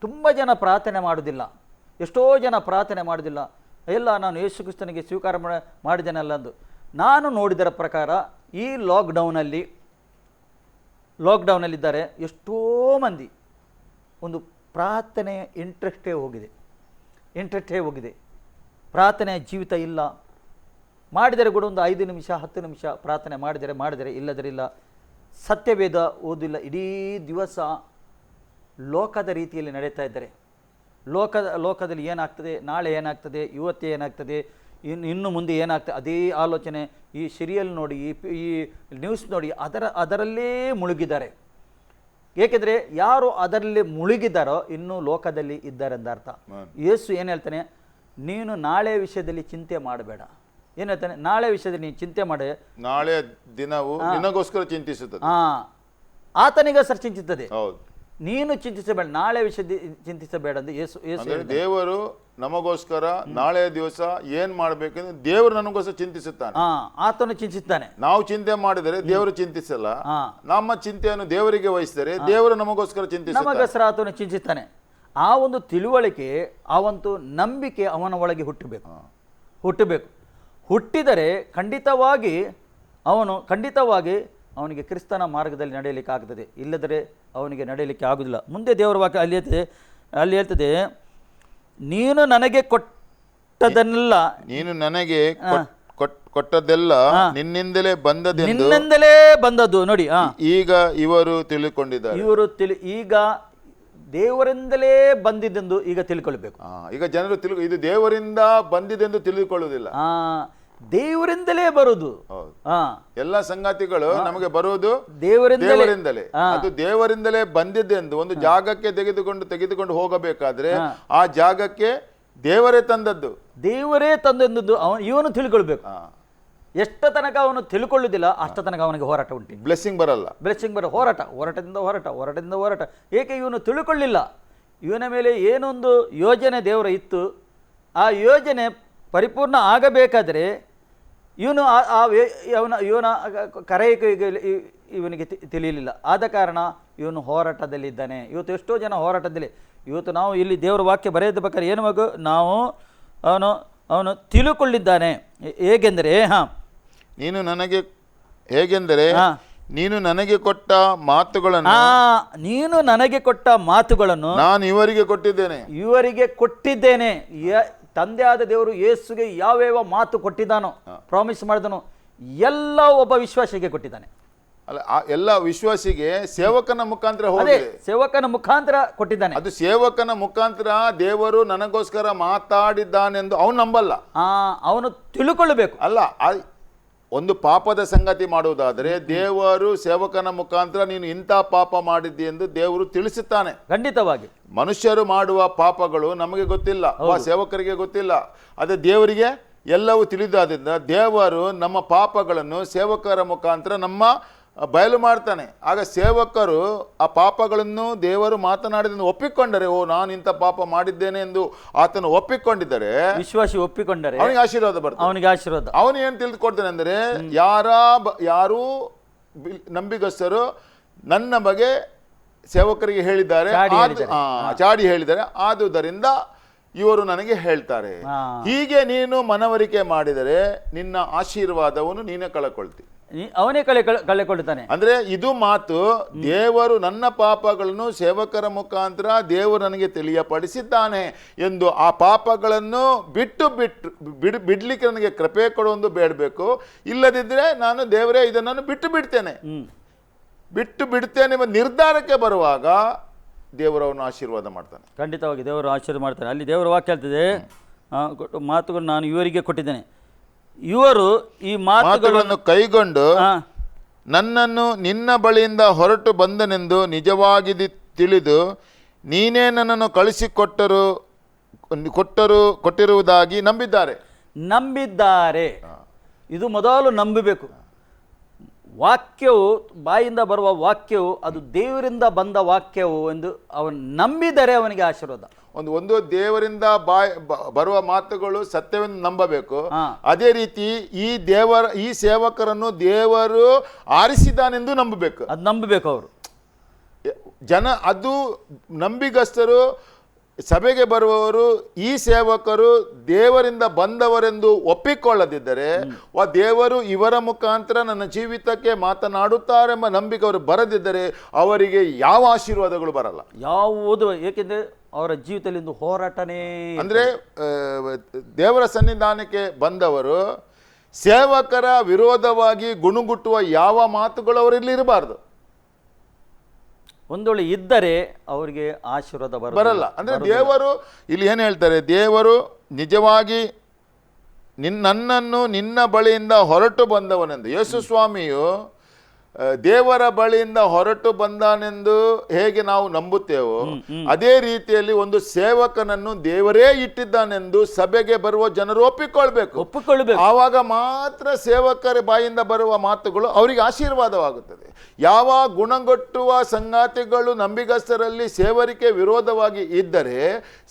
[SPEAKER 2] ತುಂಬ ಜನ ಪ್ರಾರ್ಥನೆ ಮಾಡೋದಿಲ್ಲ. ಎಷ್ಟೋ ಜನ ಪ್ರಾರ್ಥನೆ ಮಾಡೋದಿಲ್ಲ. ಎಲ್ಲ ನಾನು ಯೇಸು ಕ್ರಿಸ್ತನಿಗೆ ಸ್ವೀಕಾರ ಮಾಡ ಮಾಡಿದ್ದೇನಲ್ಲ ಅಂದು. ನಾನು ನೋಡಿದರ ಪ್ರಕಾರ ಈ ಲಾಕ್ಡೌನಲ್ಲಿ ಲಾಕ್ಡೌನಲ್ಲಿದ್ದಾರೆ ಎಷ್ಟೋ ಮಂದಿ. ಒಂದು ಪ್ರಾರ್ಥನೆಯ ಇಂಟ್ರೆಸ್ಟೇ ಹೋಗಿದೆ. ಇಂಟ್ರೆಸ್ಟೇ ಹೋಗಿದೆ. ಪ್ರಾರ್ಥನೆ ಜೀವಿತ ಇಲ್ಲ. ಮಾಡಿದರೆ ಕೂಡ ಒಂದು ಐದು ನಿಮಿಷ, ಹತ್ತು ನಿಮಿಷ ಪ್ರಾರ್ಥನೆ ಮಾಡಿದರೆ ಮಾಡಿದರೆ ಇಲ್ಲದರಿಲ್ಲ ಸತ್ಯವೇದ ಓದಿಲ್ಲ. ಇಡೀ ದಿವಸ ಲೋಕದ ರೀತಿಯಲ್ಲಿ ನಡೀತಾ ಇದ್ದಾರೆ, ಲೋಕದ, ಲೋಕದಲ್ಲಿ ಏನಾಗ್ತದೆ, ನಾಳೆ ಏನಾಗ್ತದೆ, ಇವತ್ತೇ ಏನಾಗ್ತದೆ ಇನ್ನು ಇನ್ನು ಮುಂದೆ ಏನಾಗ್ತದೆ, ಅದೇ ಆಲೋಚನೆ ಈ ಸೀರಿಯಲ್ ನೋಡಿ, ಈ ನ್ಯೂಸ್ ನೋಡಿ, ಅದರ, ಅದರಲ್ಲೇ ಮುಳುಗಿದ್ದಾರೆ. ಏಕೆಂದರೆ ಯಾರು ಅದರಲ್ಲಿ ಮುಳುಗಿದಾರೋ ಇನ್ನೂ ಲೋಕದಲ್ಲಿ ಇದ್ದಾರೆ ಅಂತ ಅರ್ಥ. ಯೇಸು ಏನು ಹೇಳ್ತಾನೆ? ನೀನು ನಾಳೆ ವಿಷಯದಲ್ಲಿ ಚಿಂತೆ ಮಾಡಬೇಡ. ಏನು ಹೇಳ್ತಾನೆ? ನಾಳೆ ವಿಷಯದಲ್ಲಿ ನೀನು ಚಿಂತೆ ಮಾಡಿ.
[SPEAKER 1] ನಾಳೆ ದಿನವು ನಿನಗೋಸ್ಕರ ಚಿಂತಿಸುತ್ತದೆ.
[SPEAKER 2] ಹಾ. ಆತನಿಗೋಸ್ಕರ ಚಿಂತಿಸುತ್ತದೆ.
[SPEAKER 1] ಹೌದು.
[SPEAKER 2] ನೀನು ಚಿಂತಿಸಬೇಡ ನಾಳೆ ವಿಷಯ ಚಿಂತಿಸಬೇಡ ಅಂತ ಯೇಸು ಯೇಸು
[SPEAKER 1] ಅಂದ್ರೆ. ದೇವರು ನಮಗೋಸ್ಕರ ನಾಳೆ ದಿವಸ ಏನ್ ಮಾಡ್ಬೇಕಂದ್ರೆ ದೇವರು ನನಗೋಸ್ಕರ ಚಿಂತಿಸುತ್ತಾನೆ.
[SPEAKER 2] ಆತನು ಚಿಂತಿಸುತ್ತಾನೆ
[SPEAKER 1] ನಾವು ಚಿಂತೆ ಮಾಡಿದರೆ ದೇವರು ಚಿಂತಿಸಲ್ಲ. ನಮ್ಮ ಚಿಂತೆಯನ್ನು ದೇವರಿಗೆ ವಹಿಸಿದರೆ ದೇವರು ನಮಗೋಸ್ಕರ ಚಿಂತಿಸುತ್ತಾನೆ.
[SPEAKER 2] ನಮಗೋಸ್ಕರ ಆತನು ಚಿಂತಿಸುತ್ತಾನೆ ಆ ಒಂದು ತಿಳುವಳಿಕೆ ಆ ಒಂದು ನಂಬಿಕೆ ಅವನ ಒಳಗೆ ಹುಟ್ಟಬೇಕು. ಹುಟ್ಟಬೇಕು. ಹುಟ್ಟಿದರೆ ಖಂಡಿತವಾಗಿ ಅವನು ಖಂಡಿತವಾಗಿ ಅವನಿಗೆ ಕ್ರಿಸ್ತನ ಮಾರ್ಗದಲ್ಲಿ ನಡೆಯಲಿಕ್ಕೆ ಆಗ್ತದೆ. ಇಲ್ಲದರೆ ಅವನಿಗೆ ನಡೆಯಲಿಕ್ಕೆ ಆಗುವುದಿಲ್ಲ ಮುಂದೆ ದೇವರ ವಾಕ್ಯ ಅಲ್ಲಿ ಹೇಳ್ತದೆ ಅಲ್ಲಿ ಹೇಳ್ತದೆ ನೀನು ನನಗೆ ಕೊಟ್ಟದನ್ನೆಲ್ಲ
[SPEAKER 1] ನೀನು ನನಗೆ ಕೊಟ್- ಕೊಟ್- ಕೊಟ್ಟದ್ದೆಲ್ಲ ನಿನ್ನಿಂದಲೇ ಬಂದದ್ದು
[SPEAKER 2] ನಿನ್ನಿಂದಲೇ ಬಂದದ್ದು. ನೋಡಿ
[SPEAKER 1] ಈಗ ಇವರು ತಿಳಿದುಕೊಂಡಿದ್ದಾರೆ
[SPEAKER 2] ಇವರು ತಿಳಿ ಈಗ ದೇವರಿಂದಲೇ ಬಂದಿದ್ದೆಂದು ಈಗ ತಿಳ್ಕೊಳ್ಬೇಕು.
[SPEAKER 1] ಈಗ ಜನರು ತಿಳಿ ಇದು ದೇವರಿಂದ ಬಂದಿದೆಂದು ತಿಳಿದುಕೊಳ್ಳುವುದಿಲ್ಲ.
[SPEAKER 2] ದೇವರಿಂದಲೇ ಬರುದು.
[SPEAKER 1] ಎಲ್ಲ ಸಂಗತಿಗಳು ನಮಗೆ ಬರುವುದು
[SPEAKER 2] ದೇವರಿಂದಲೇ.
[SPEAKER 1] ಅದು ದೇವರಿಂದಲೇ ಬಂದಿದ್ದೆಂದು ಒಂದು ಜಾಗಕ್ಕೆ ತೆಗೆದುಕೊಂಡು ತೆಗೆದುಕೊಂಡು ಹೋಗಬೇಕಾದ್ರೆ ಆ ಜಾಗಕ್ಕೆ ದೇವರೇ ತಂದದ್ದು.
[SPEAKER 2] ದೇವರೇ ತಂದದ್ದು ಅವನು ಇವನು ತಿಳ್ಕೊಳ್ಬೇಕು.
[SPEAKER 1] ಎಷ್ಟು
[SPEAKER 2] ಎಷ್ಟ ತನಕ ಅವನು ತಿಳ್ಕೊಳ್ಳುವುದಿಲ್ಲ ಅಷ್ಟ ತನಕ ಅವನಿಗೆ ಹೋರಾಟ ಉಂಟು.
[SPEAKER 1] ಬ್ಲೆಸ್ಸಿಂಗ್ ಬರಲ್ಲ.
[SPEAKER 2] ಬ್ಲೆಸ್ಸಿಂಗ್ ಬರೋ ಹೋರಾಟ ಹೋರಾಟದಿಂದ ಹೋರಾಟ ಹೋರಾಟದಿಂದ ಹೋರಾಟ. ಏಕೆ ಇವನು ತಿಳ್ಕೊಳ್ಳಿಲ್ಲ? ಇವನ ಮೇಲೆ ಏನೊಂದು ಯೋಜನೆ ದೇವರ ಇತ್ತು. ಆ ಯೋಜನೆ ಪರಿಪೂರ್ಣ ಆಗಬೇಕಾದರೆ ಇವನು ಆ- ಅವನ ಇವನ ಕರೆಯಕ್ಕೆ ಇವನಿಗೆ ತಿಳಿಯಲಿಲ್ಲ ಆದ ಕಾರಣ ಇವನು ಹೋರಾಟದಲ್ಲಿದ್ದಾನೆ. ಇವತ್ತು ಎಷ್ಟೋ ಜನ ಹೋರಾಟದಲ್ಲಿ ಇವತ್ತು ನಾವು ಇಲ್ಲಿ ದೇವರ ವಾಕ್ಯ ಬರೆಯದ ಬೇಕಾದ್ರೆ ಏನು ಮಗು? ನಾವು ಅವನು ಅವನು ತಿಳುಕೊಳ್ಳಿದ್ದಾನೆ ಹೇಗೆಂದರೆ ಹಾಂ.
[SPEAKER 1] ನೀನು ನನಗೆ ಹೇಗೆಂದರೆ
[SPEAKER 2] ಹಾ.
[SPEAKER 1] ನೀನು ನನಗೆ ಕೊಟ್ಟ ಮಾತುಗಳನ್ನು
[SPEAKER 2] ನೀನು ನನಗೆ ಕೊಟ್ಟ ಮಾತುಗಳನ್ನು
[SPEAKER 1] ನಾನು ಇವರಿಗೆ ಕೊಟ್ಟಿದ್ದೇನೆ.
[SPEAKER 2] ಇವರಿಗೆ ಕೊಟ್ಟಿದ್ದೇನೆ. ತಂದೆಯಾದ ದೇವರು ಯೇಸುಗೆ ಯಾವ್ಯಾವ ಮಾತು ಕೊಟ್ಟಿದ್ದಾನೋ ಪ್ರಾಮಿಸ್ ಮಾಡಿದನು ಎಲ್ಲ ಒಬ್ಬ ವಿಶ್ವಾಸಿಗೆ ಕೊಟ್ಟಿದ್ದಾನೆ.
[SPEAKER 1] ಅಲ್ಲ ಆ ಎಲ್ಲ ವಿಶ್ವಾಸಿಗೆ ಸೇವಕನ ಮುಖಾಂತರ ಹೋಗಿದೆ
[SPEAKER 2] ಸೇವಕನ ಮುಖಾಂತರ ಕೊಟ್ಟಿದ್ದಾನೆ.
[SPEAKER 1] ಅದು ಸೇವಕನ ಮುಖಾಂತರ ದೇವರು ನನಗೋಸ್ಕರ ಮಾತಾಡಿದ್ದಾನೆಂದು ಅವನು ನಂಬಲ್ಲ.
[SPEAKER 2] ಅವನು ತಿಳ್ಕೊಳ್ಳಬೇಕು
[SPEAKER 1] ಅಲ್ಲ ಆ- ಒಂದು ಪಾಪದ ಸಂಗತಿ ಮಾಡುವುದಾದರೆ ದೇವರು ಸೇವಕನ ಮುಖಾಂತರ ನೀನು ಇಂಥ ಪಾಪ ಮಾಡಿದ್ದಿ ಎಂದು ದೇವರು ತಿಳಿಸುತ್ತಾನೆ.
[SPEAKER 2] ಖಂಡಿತವಾಗಿ.
[SPEAKER 1] ಮನುಷ್ಯರು ಮಾಡುವ ಪಾಪಗಳು ನಮಗೆ ಗೊತ್ತಿಲ್ಲ ಆ ಸೇವಕರಿಗೆ ಗೊತ್ತಿಲ್ಲ. ಅದೇ ದೇವರಿಗೆ ಎಲ್ಲವೂ ತಿಳಿದಾದ್ರಿಂದ ದೇವರು ನಮ್ಮ ಪಾಪಗಳನ್ನು ಸೇವಕರ ಮುಖಾಂತರ ನಮ್ಮ ಬಯಲು ಮಾಡ್ತಾನೆ. ಆಗ ಸೇವಕರು ಆ ಪಾಪಗಳನ್ನು ದೇವರು ಮಾತನಾಡಿದನ್ನು ಒಪ್ಪಿಕೊಂಡರೆ ಓ ನಾನು ಇಂಥ ಪಾಪ ಮಾಡಿದ್ದೇನೆ ಎಂದು ಆತನು ಒಪ್ಪಿಕೊಂಡಿದ್ದರೆ
[SPEAKER 2] ವಿಶ್ವಾಸಿ ಒಪ್ಪಿಕೊಂಡರೆ
[SPEAKER 1] ಅವನಿಗೆ ಆಶೀರ್ವಾದ ಬರ್ತದೆ.
[SPEAKER 2] ಅವನಿಗೆ ಆಶೀರ್ವಾದ.
[SPEAKER 1] ಅವನು ಏನು ತಿಳಿದುಕೊಡ್ತಾನೆ ಅಂದರೆ ಯಾರ ಯಾರು ನಂಬಿಗಸ್ಥರು ನನ್ನ ಬಗ್ಗೆ ಸೇವಕರಿಗೆ ಹೇಳಿದ್ದಾರೆ.
[SPEAKER 2] ಚಾಡಿ
[SPEAKER 1] ಹೇಳಿದ್ದಾರೆ. ಆದುದರಿಂದ ಇವರು ನನಗೆ ಹೇಳ್ತಾರೆ. ಹೀಗೆ ನೀನು ಮನವರಿಕೆ ಮಾಡಿದರೆ ನಿನ್ನ ಆಶೀರ್ವಾದವನ್ನು ನೀನೇ ಕಳಕೊಳ್ತಿ.
[SPEAKER 2] ಅವನೇ ಕಳೆ ಕಳೆ- ಕಳೆಕೊಳ್ಳುತ್ತಾನೆ
[SPEAKER 1] ಅಂದ್ರೆ ಇದು ಮಾತು ದೇವರು ನನ್ನ ಪಾಪಗಳನ್ನು ಸೇವಕರ ಮುಖಾಂತರ ದೇವರು ನನಗೆ ತಿಳಿಯಪಡಿಸಿದ್ದಾನೆ ಎಂದು ಆ ಪಾಪಗಳನ್ನು ಬಿಟ್ಟು ಬಿಟ್ಟು ಬಿಡ್ ಬಿಡ್ಲಿಕ್ಕೆ ನನಗೆ ಕೃಪೆ ಕೊಡುವಂದು ಬೇಡಬೇಕು. ಇಲ್ಲದಿದ್ದರೆ ನಾನು ದೇವರೇ ಇದನ್ನು ಬಿಟ್ಟು ಬಿಡ್ತೇನೆ. ಬಿಟ್ಟು ಬಿಡ್ತೇನೆ ಎಂಬ ನಿರ್ಧಾರಕ್ಕೆ ಬರುವಾಗ ದೇವರವನು ಆಶೀರ್ವಾದ ಮಾಡ್ತಾನೆ.
[SPEAKER 2] ಖಂಡಿತವಾಗಿ ದೇವರು ಆಶೀರ್ವಾದ ಮಾಡ್ತಾನೆ. ಅಲ್ಲಿ ದೇವರ ವಾಕ್ಯ ಹೇಳ್ತದೆ ಮಾತುಗಳು ನಾನು ಇವರಿಗೆ ಕೊಟ್ಟಿದ್ದೇನೆ. ಇವರು ಈ ಮಾತುಗಳು
[SPEAKER 1] ಮಾತುಗಳನ್ನು ಕೈಗೊಂಡು ನನ್ನನ್ನು ನಿನ್ನ ಬಳಿಯಿಂದ ಹೊರಟು ಬಂದನೆಂದು ನಿಜವಾಗಿ ತಿಳಿದು ನೀನೇ ನನ್ನನ್ನು ಕಳಿಸಿಕೊಟ್ಟರು ಕೊಟ್ಟರು ಕೊಟ್ಟಿರುವುದಾಗಿ ನಂಬಿದ್ದಾರೆ.
[SPEAKER 2] ನಂಬಿದ್ದಾರೆ. ಇದು ಮೊದಲು ನಂಬಬೇಕು. ವಾಕ್ಯವು ಬಾಯಿಂದ ಬರುವ ವಾಕ್ಯವು ಅದು ದೇವರಿಂದ ಬಂದ ವಾಕ್ಯವು ಎಂದು ಅವನು ನಂಬಿದರೆ ಅವನಿಗೆ ಆಶೀರ್ವಾದ.
[SPEAKER 1] ಒಂದು ಒಂದು ದೇವರಿಂದ ಬಾಯ್ ಬ- ಬರುವ ಮಾತುಗಳು ಸತ್ಯವೆಂದು ನಂಬಬೇಕು. ಅದೇ ರೀತಿ ಈ ದೇವರ ಈ ಸೇವಕರನ್ನು ದೇವರು ಆರಿಸಿದಾನೆಂದು ನಂಬಬೇಕು.
[SPEAKER 2] ಅದು ನಂಬಬೇಕು ಅವರು.
[SPEAKER 1] ಜನ ಅದು ನಂಬಿಗಸ್ತರು ಸಭೆಗೆ ಬರುವವರು ಈ ಸೇವಕರು ದೇವರಿಂದ ಬಂದವರೆಂದು ಒಪ್ಪಿಕೊಳ್ಳದಿದ್ದರೆ ವ ದೇವರು ಇವರ ಮುಖಾಂತರ ನನ್ನ ಜೀವಿತಕ್ಕೆ ಮಾತನಾಡುತ್ತಾರೆಂಬ ನಂಬಿಕೆ ಅವರು ಬರದಿದ್ದರೆ ಅವರಿಗೆ ಯಾವ ಆಶೀರ್ವಾದಗಳು ಬರಲ್ಲ.
[SPEAKER 2] ಯಾವುದು ಏಕೆಂದರೆ ಅವರ ಜೀವಿತದಲ್ಲಿ ಒಂದು ಹೋರಾಟನೇ
[SPEAKER 1] ಅಂದರೆ ದೇವರ ಸನ್ನಿಧಾನಕ್ಕೆ ಬಂದವರು ಸೇವಕರ ವಿರೋಧವಾಗಿ ಗುಣಗುಟ್ಟುವ ಯಾವ ಮಾತುಗಳು ಅವರಲ್ಲಿ ಇರಬಾರ್ದು.
[SPEAKER 2] ಒಂದು ವೇಳೆ ಇದ್ದರೆ ಅವರಿಗೆ ಆಶೀರ್ವಾದ.
[SPEAKER 1] ಬರಲ್ಲ. ಅಂದರೆ ದೇವರು ಇಲ್ಲಿ ಏನು ಹೇಳ್ತಾರೆ ದೇವರು ನಿಜವಾಗಿ ನಿನ್ನನ್ನು ನಿನ್ನ ಬಳಿಯಿಂದ ಹೊರಟು ಬಂದವನೆಂದು. ಯೇಸು ಸ್ವಾಮಿಯು ದೇವರ ಬಳಿಯಿಂದ ಹೊರಟು ಬಂದಾನೆಂದು ಹೇಗೆ ನಾವು ನಂಬುತ್ತೇವೋ ಅದೇ ರೀತಿಯಲ್ಲಿ ಒಂದು ಸೇವಕನನ್ನು ದೇವರೇ ಇಟ್ಟಿದ್ದಾನೆಂದು ಸಭೆಗೆ ಬರುವ ಜನರು ಒಪ್ಪಿಕೊಳ್ಬೇಕು.
[SPEAKER 2] ಒಪ್ಪಿಕೊಳ್ಬೇಕು.
[SPEAKER 1] ಆವಾಗ ಮಾತ್ರ ಸೇವಕರ ಬಾಯಿಂದ ಬರುವ ಮಾತುಗಳು ಅವರಿಗೆ ಆಶೀರ್ವಾದವಾಗುತ್ತದೆ. ಯಾವ ಗುಣಗೊಟ್ಟುವ ಸಂಗಾತಿಗಳು ನಂಬಿಗಸ್ತರಲ್ಲಿ ಸೇವರಿಕೆ ವಿರೋಧವಾಗಿ ಇದ್ದರೆ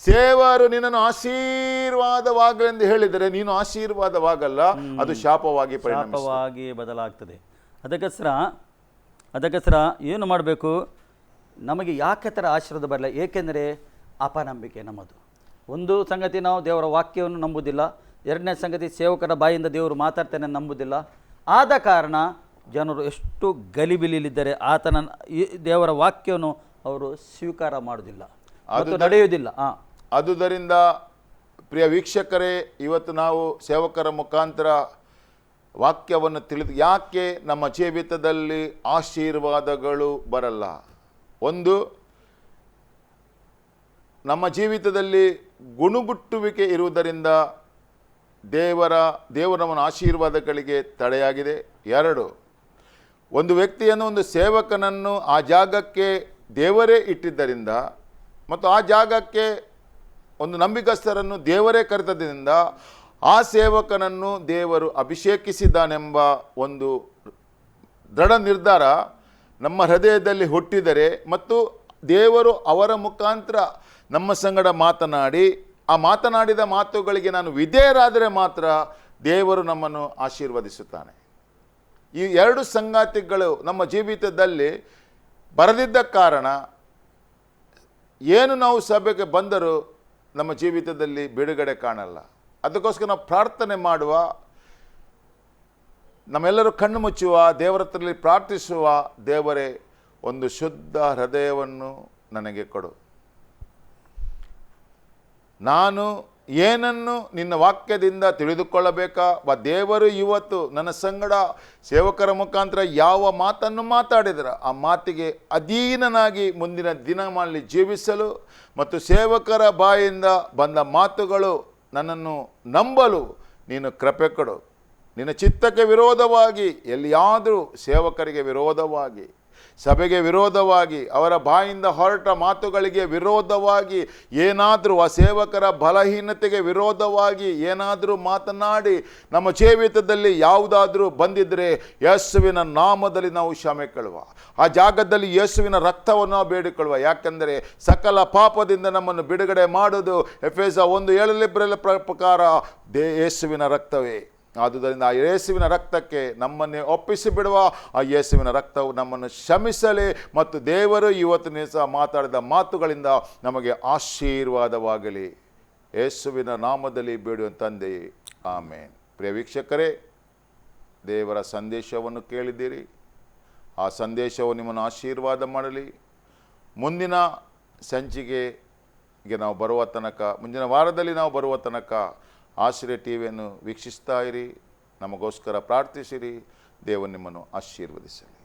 [SPEAKER 1] ಸೇವರು ನಿನ್ನನ್ನು ಆಶೀರ್ವಾದವಾಗಲೆಂದು ಹೇಳಿದರೆ ನೀನು ಆಶೀರ್ವಾದವಾಗಲ್ಲ ಅದು ಶಾಪವಾಗಿ ಪರಿಣಾಮವಾಗಿ
[SPEAKER 2] ಶಾಪವಾಗಿ ಬದಲಾಗ್ತದೆ. ಅದಕ್ಕೋಸ್ಕರ ಅದಕ್ಕೋಸ್ಕರ ಏನು ಮಾಡಬೇಕು? ನಮಗೆ ಯಾಕೆ ಥರ ಆಶೀರ್ವಾದ ಬರಲ್ಲ? ಏಕೆಂದರೆ ಅಪನಂಬಿಕೆ ನಮ್ಮದು. ಒಂದು ಸಂಗತಿ ನಾವು ದೇವರ ವಾಕ್ಯವನ್ನು ನಂಬುವುದಿಲ್ಲ ಎರಡನೇ ಸಂಗತಿ ಸೇವಕರ ಬಾಯಿಂದ ದೇವರು ಮಾತಾಡ್ತಾನೆ ನಂಬುವುದಿಲ್ಲ. ಆದ ಕಾರಣ ಜನರು ಎಷ್ಟು ಗಲಿಬಿಲಿಲಿದ್ದಾರೆ ಆತನ ಈ ದೇವರ ವಾಕ್ಯವನ್ನು ಅವರು ಸ್ವೀಕಾರ ಮಾಡುವುದಿಲ್ಲ ಅದು ನಡೆಯುವುದಿಲ್ಲ. ಹಾಂ
[SPEAKER 1] ಆದುದರಿಂದ ಪ್ರಿಯ ವೀಕ್ಷಕರೇ ಇವತ್ತು ನಾವು ಸೇವಕರ ಮುಖಾಂತರ ವಾಕ್ಯವನ್ನು ತಿಳಿದು ಯಾಕೆ ನಮ್ಮ ಜೀವಿತದಲ್ಲಿ ಆಶೀರ್ವಾದಗಳು ಬರಲ್ಲ? ಒಂದು, ನಮ್ಮ ಜೀವಿತದಲ್ಲಿ ಗುಣಗುಟ್ಟುವಿಕೆ ಇರುವುದರಿಂದ ದೇವರ ದೇವರ ನಮ್ಮನ ಆಶೀರ್ವಾದಗಳಿಗೆ ತಡೆಯಾಗಿದೆ. ಎರಡು, ಒಂದು ವ್ಯಕ್ತಿಯನ್ನು, ಒಂದು ಸೇವಕನನ್ನು ಆ ಜಾಗಕ್ಕೆ ದೇವರೇ ಇಟ್ಟಿದ್ದರಿಂದ ಮತ್ತು ಆ ಜಾಗಕ್ಕೆ ಒಂದು ನಂಬಿಕಸ್ಥರನ್ನು ದೇವರೇ ಕರೆತದಿಂದ ಆ ಸೇವಕನನ್ನು ದೇವರು ಅಭಿಷೇಕಿಸಿದ್ದಾನೆಂಬ ಒಂದು ದೃಢ ನಿರ್ಧಾರ ನಮ್ಮ ಹೃದಯದಲ್ಲಿ ಹುಟ್ಟಿದರೆ ಮತ್ತು ದೇವರು ಅವರ ಮುಖಾಂತರ ನಮ್ಮ ಸಂಗಡ ಮಾತನಾಡಿ, ಆ ಮಾತನಾಡಿದ ಮಾತುಗಳಿಗೆ ನಾನು ವಿಧೇಯರಾದರೆ ಮಾತ್ರ ದೇವರು ನಮ್ಮನ್ನು ಆಶೀರ್ವದಿಸುತ್ತಾನೆ. ಈ ಎರಡು ಸಂಗಾತಿಗಳು ನಮ್ಮ ಜೀವಿತದಲ್ಲಿ ಬರದಿದ್ದ ಕಾರಣ ಏನು ನಾವು ಸಭೆಗೆ ಬಂದರೂ ನಮ್ಮ ಜೀವಿತದಲ್ಲಿ ಬಿಡುಗಡೆ ಕಾಣಲ್ಲ. ಅದಕ್ಕೋಸ್ಕರ ನಾವು ಪ್ರಾರ್ಥನೆ ಮಾಡುವ, ನಮ್ಮೆಲ್ಲರೂ ಕಣ್ಣು ಮುಚ್ಚುವ, ದೇವರ ಹತ್ರದಲ್ಲಿ ಪ್ರಾರ್ಥಿಸುವ ದೇವರೇ, ಒಂದು ಶುದ್ಧ ಹೃದಯವನ್ನು ನನಗೆ ಕೊಡು. ನಾನು ಏನನ್ನು ನಿನ್ನ ವಾಕ್ಯದಿಂದ ತಿಳಿದುಕೊಳ್ಳಬೇಕಾ? ವ ದೇವರು ಇವತ್ತು ನನ್ನ ಸಂಗಡ ಸೇವಕರ ಮುಖಾಂತರ ಯಾವ ಮಾತನ್ನು ಮಾತಾಡಿದರ? ಆ ಮಾತಿಗೆ ಅಧೀನನಾಗಿ ಮುಂದಿನ ದಿನಮಾನಲ್ಲಿ ಜೀವಿಸಲು ಮತ್ತು ಸೇವಕರ ಬಾಯಿಂದ ಬಂದ ಮಾತುಗಳು ನನ್ನನ್ನು ನಂಬಲು ನೀನು ಕೃಪೆ ಕೊಡು. ನಿನ್ನ ಚಿತ್ತಕ್ಕೆ ವಿರೋಧವಾಗಿ ಎಲ್ಲಿಯಾದರೂ ಸೇವಕರಿಗೆ ವಿರೋಧವಾಗಿ ಸಭೆಗೆ ವಿರೋಧವಾಗಿ, ಅವರ ಬಾಯಿಂದ ಹೊರಟ ಮಾತುಗಳಿಗೆ ವಿರೋಧವಾಗಿ, ಏನಾದರೂ ಆ ಸೇವಕರ ಬಲಹೀನತೆಗೆ ವಿರೋಧವಾಗಿ ಏನಾದರೂ ಮಾತನಾಡಿ, ನಮ್ಮ ಜೀವಿತದಲ್ಲಿ ಯಾವುದಾದರೂ ಬಂದಿದ್ದರೆ ಯೇಸುವಿನ ನಾಮದಲ್ಲಿ ನಾವು ಕ್ಷಮೆ ಕೇಳುವ. ಆ ಜಾಗದಲ್ಲಿ ಯೇಸುವಿನ ರಕ್ತವನ್ನು ಬೇಡಿಕೊಳ್ಳುವ. ಯಾಕೆಂದರೆ ಸಕಲ ಪಾಪದಿಂದ ನಮ್ಮನ್ನು ಬಿಡುಗಡೆ ಮಾಡುವುದು ಎಫ್ ಎಸ್ ಒಂದು ಏಳಲ್ಲಿ ಬರಲ ಪ್ರಕಾರ, ದೇ, ಯೇಸುವಿನ ರಕ್ತವೇ. ಆದುದರಿಂದ ಆ ಯೇಸುವಿನ ರಕ್ತಕ್ಕೆ ನಮ್ಮನ್ನೇ ಒಪ್ಪಿಸಿ ಬಿಡುವ ಆ ಯೇಸುವಿನ ರಕ್ತವು ನಮ್ಮನ್ನು ಕ್ಷಮಿಸಲಿ ಮತ್ತು ದೇವರು ಇವತ್ತಿನ ಸಹ ಮಾತಾಡಿದ ಮಾತುಗಳಿಂದ ನಮಗೆ ಆಶೀರ್ವಾದವಾಗಲಿ. ಯೇಸುವಿನ ನಾಮದಲ್ಲಿ ಬೇಡುವ ತಂದೆ, ಆಮೇನ್. ಪ್ರಿಯ ವೀಕ್ಷಕರೇ, ದೇವರ ಸಂದೇಶವನ್ನು ಕೇಳಿದ್ದೀರಿ. ಆ ಸಂದೇಶವು ನಿಮ್ಮನ್ನು ಆಶೀರ್ವಾದ ಮಾಡಲಿ. ಮುಂದಿನ ಸಂಚಿಕೆಗೆ ನಾವು ಬರುವ ತನಕ, ಮುಂದಿನ ವಾರದಲ್ಲಿ ನಾವು ಬರುವ ತನಕ ಆಶ್ರಯ ಟಿ ವಿಯನ್ನು ವೀಕ್ಷಿಸ್ತಾ ಇರಿ. ನಮಗೋಸ್ಕರ ಪ್ರಾರ್ಥಿಸಿರಿ. ದೇವರು ನಿಮ್ಮನ್ನು ಆಶೀರ್ವದಿಸಲಿ.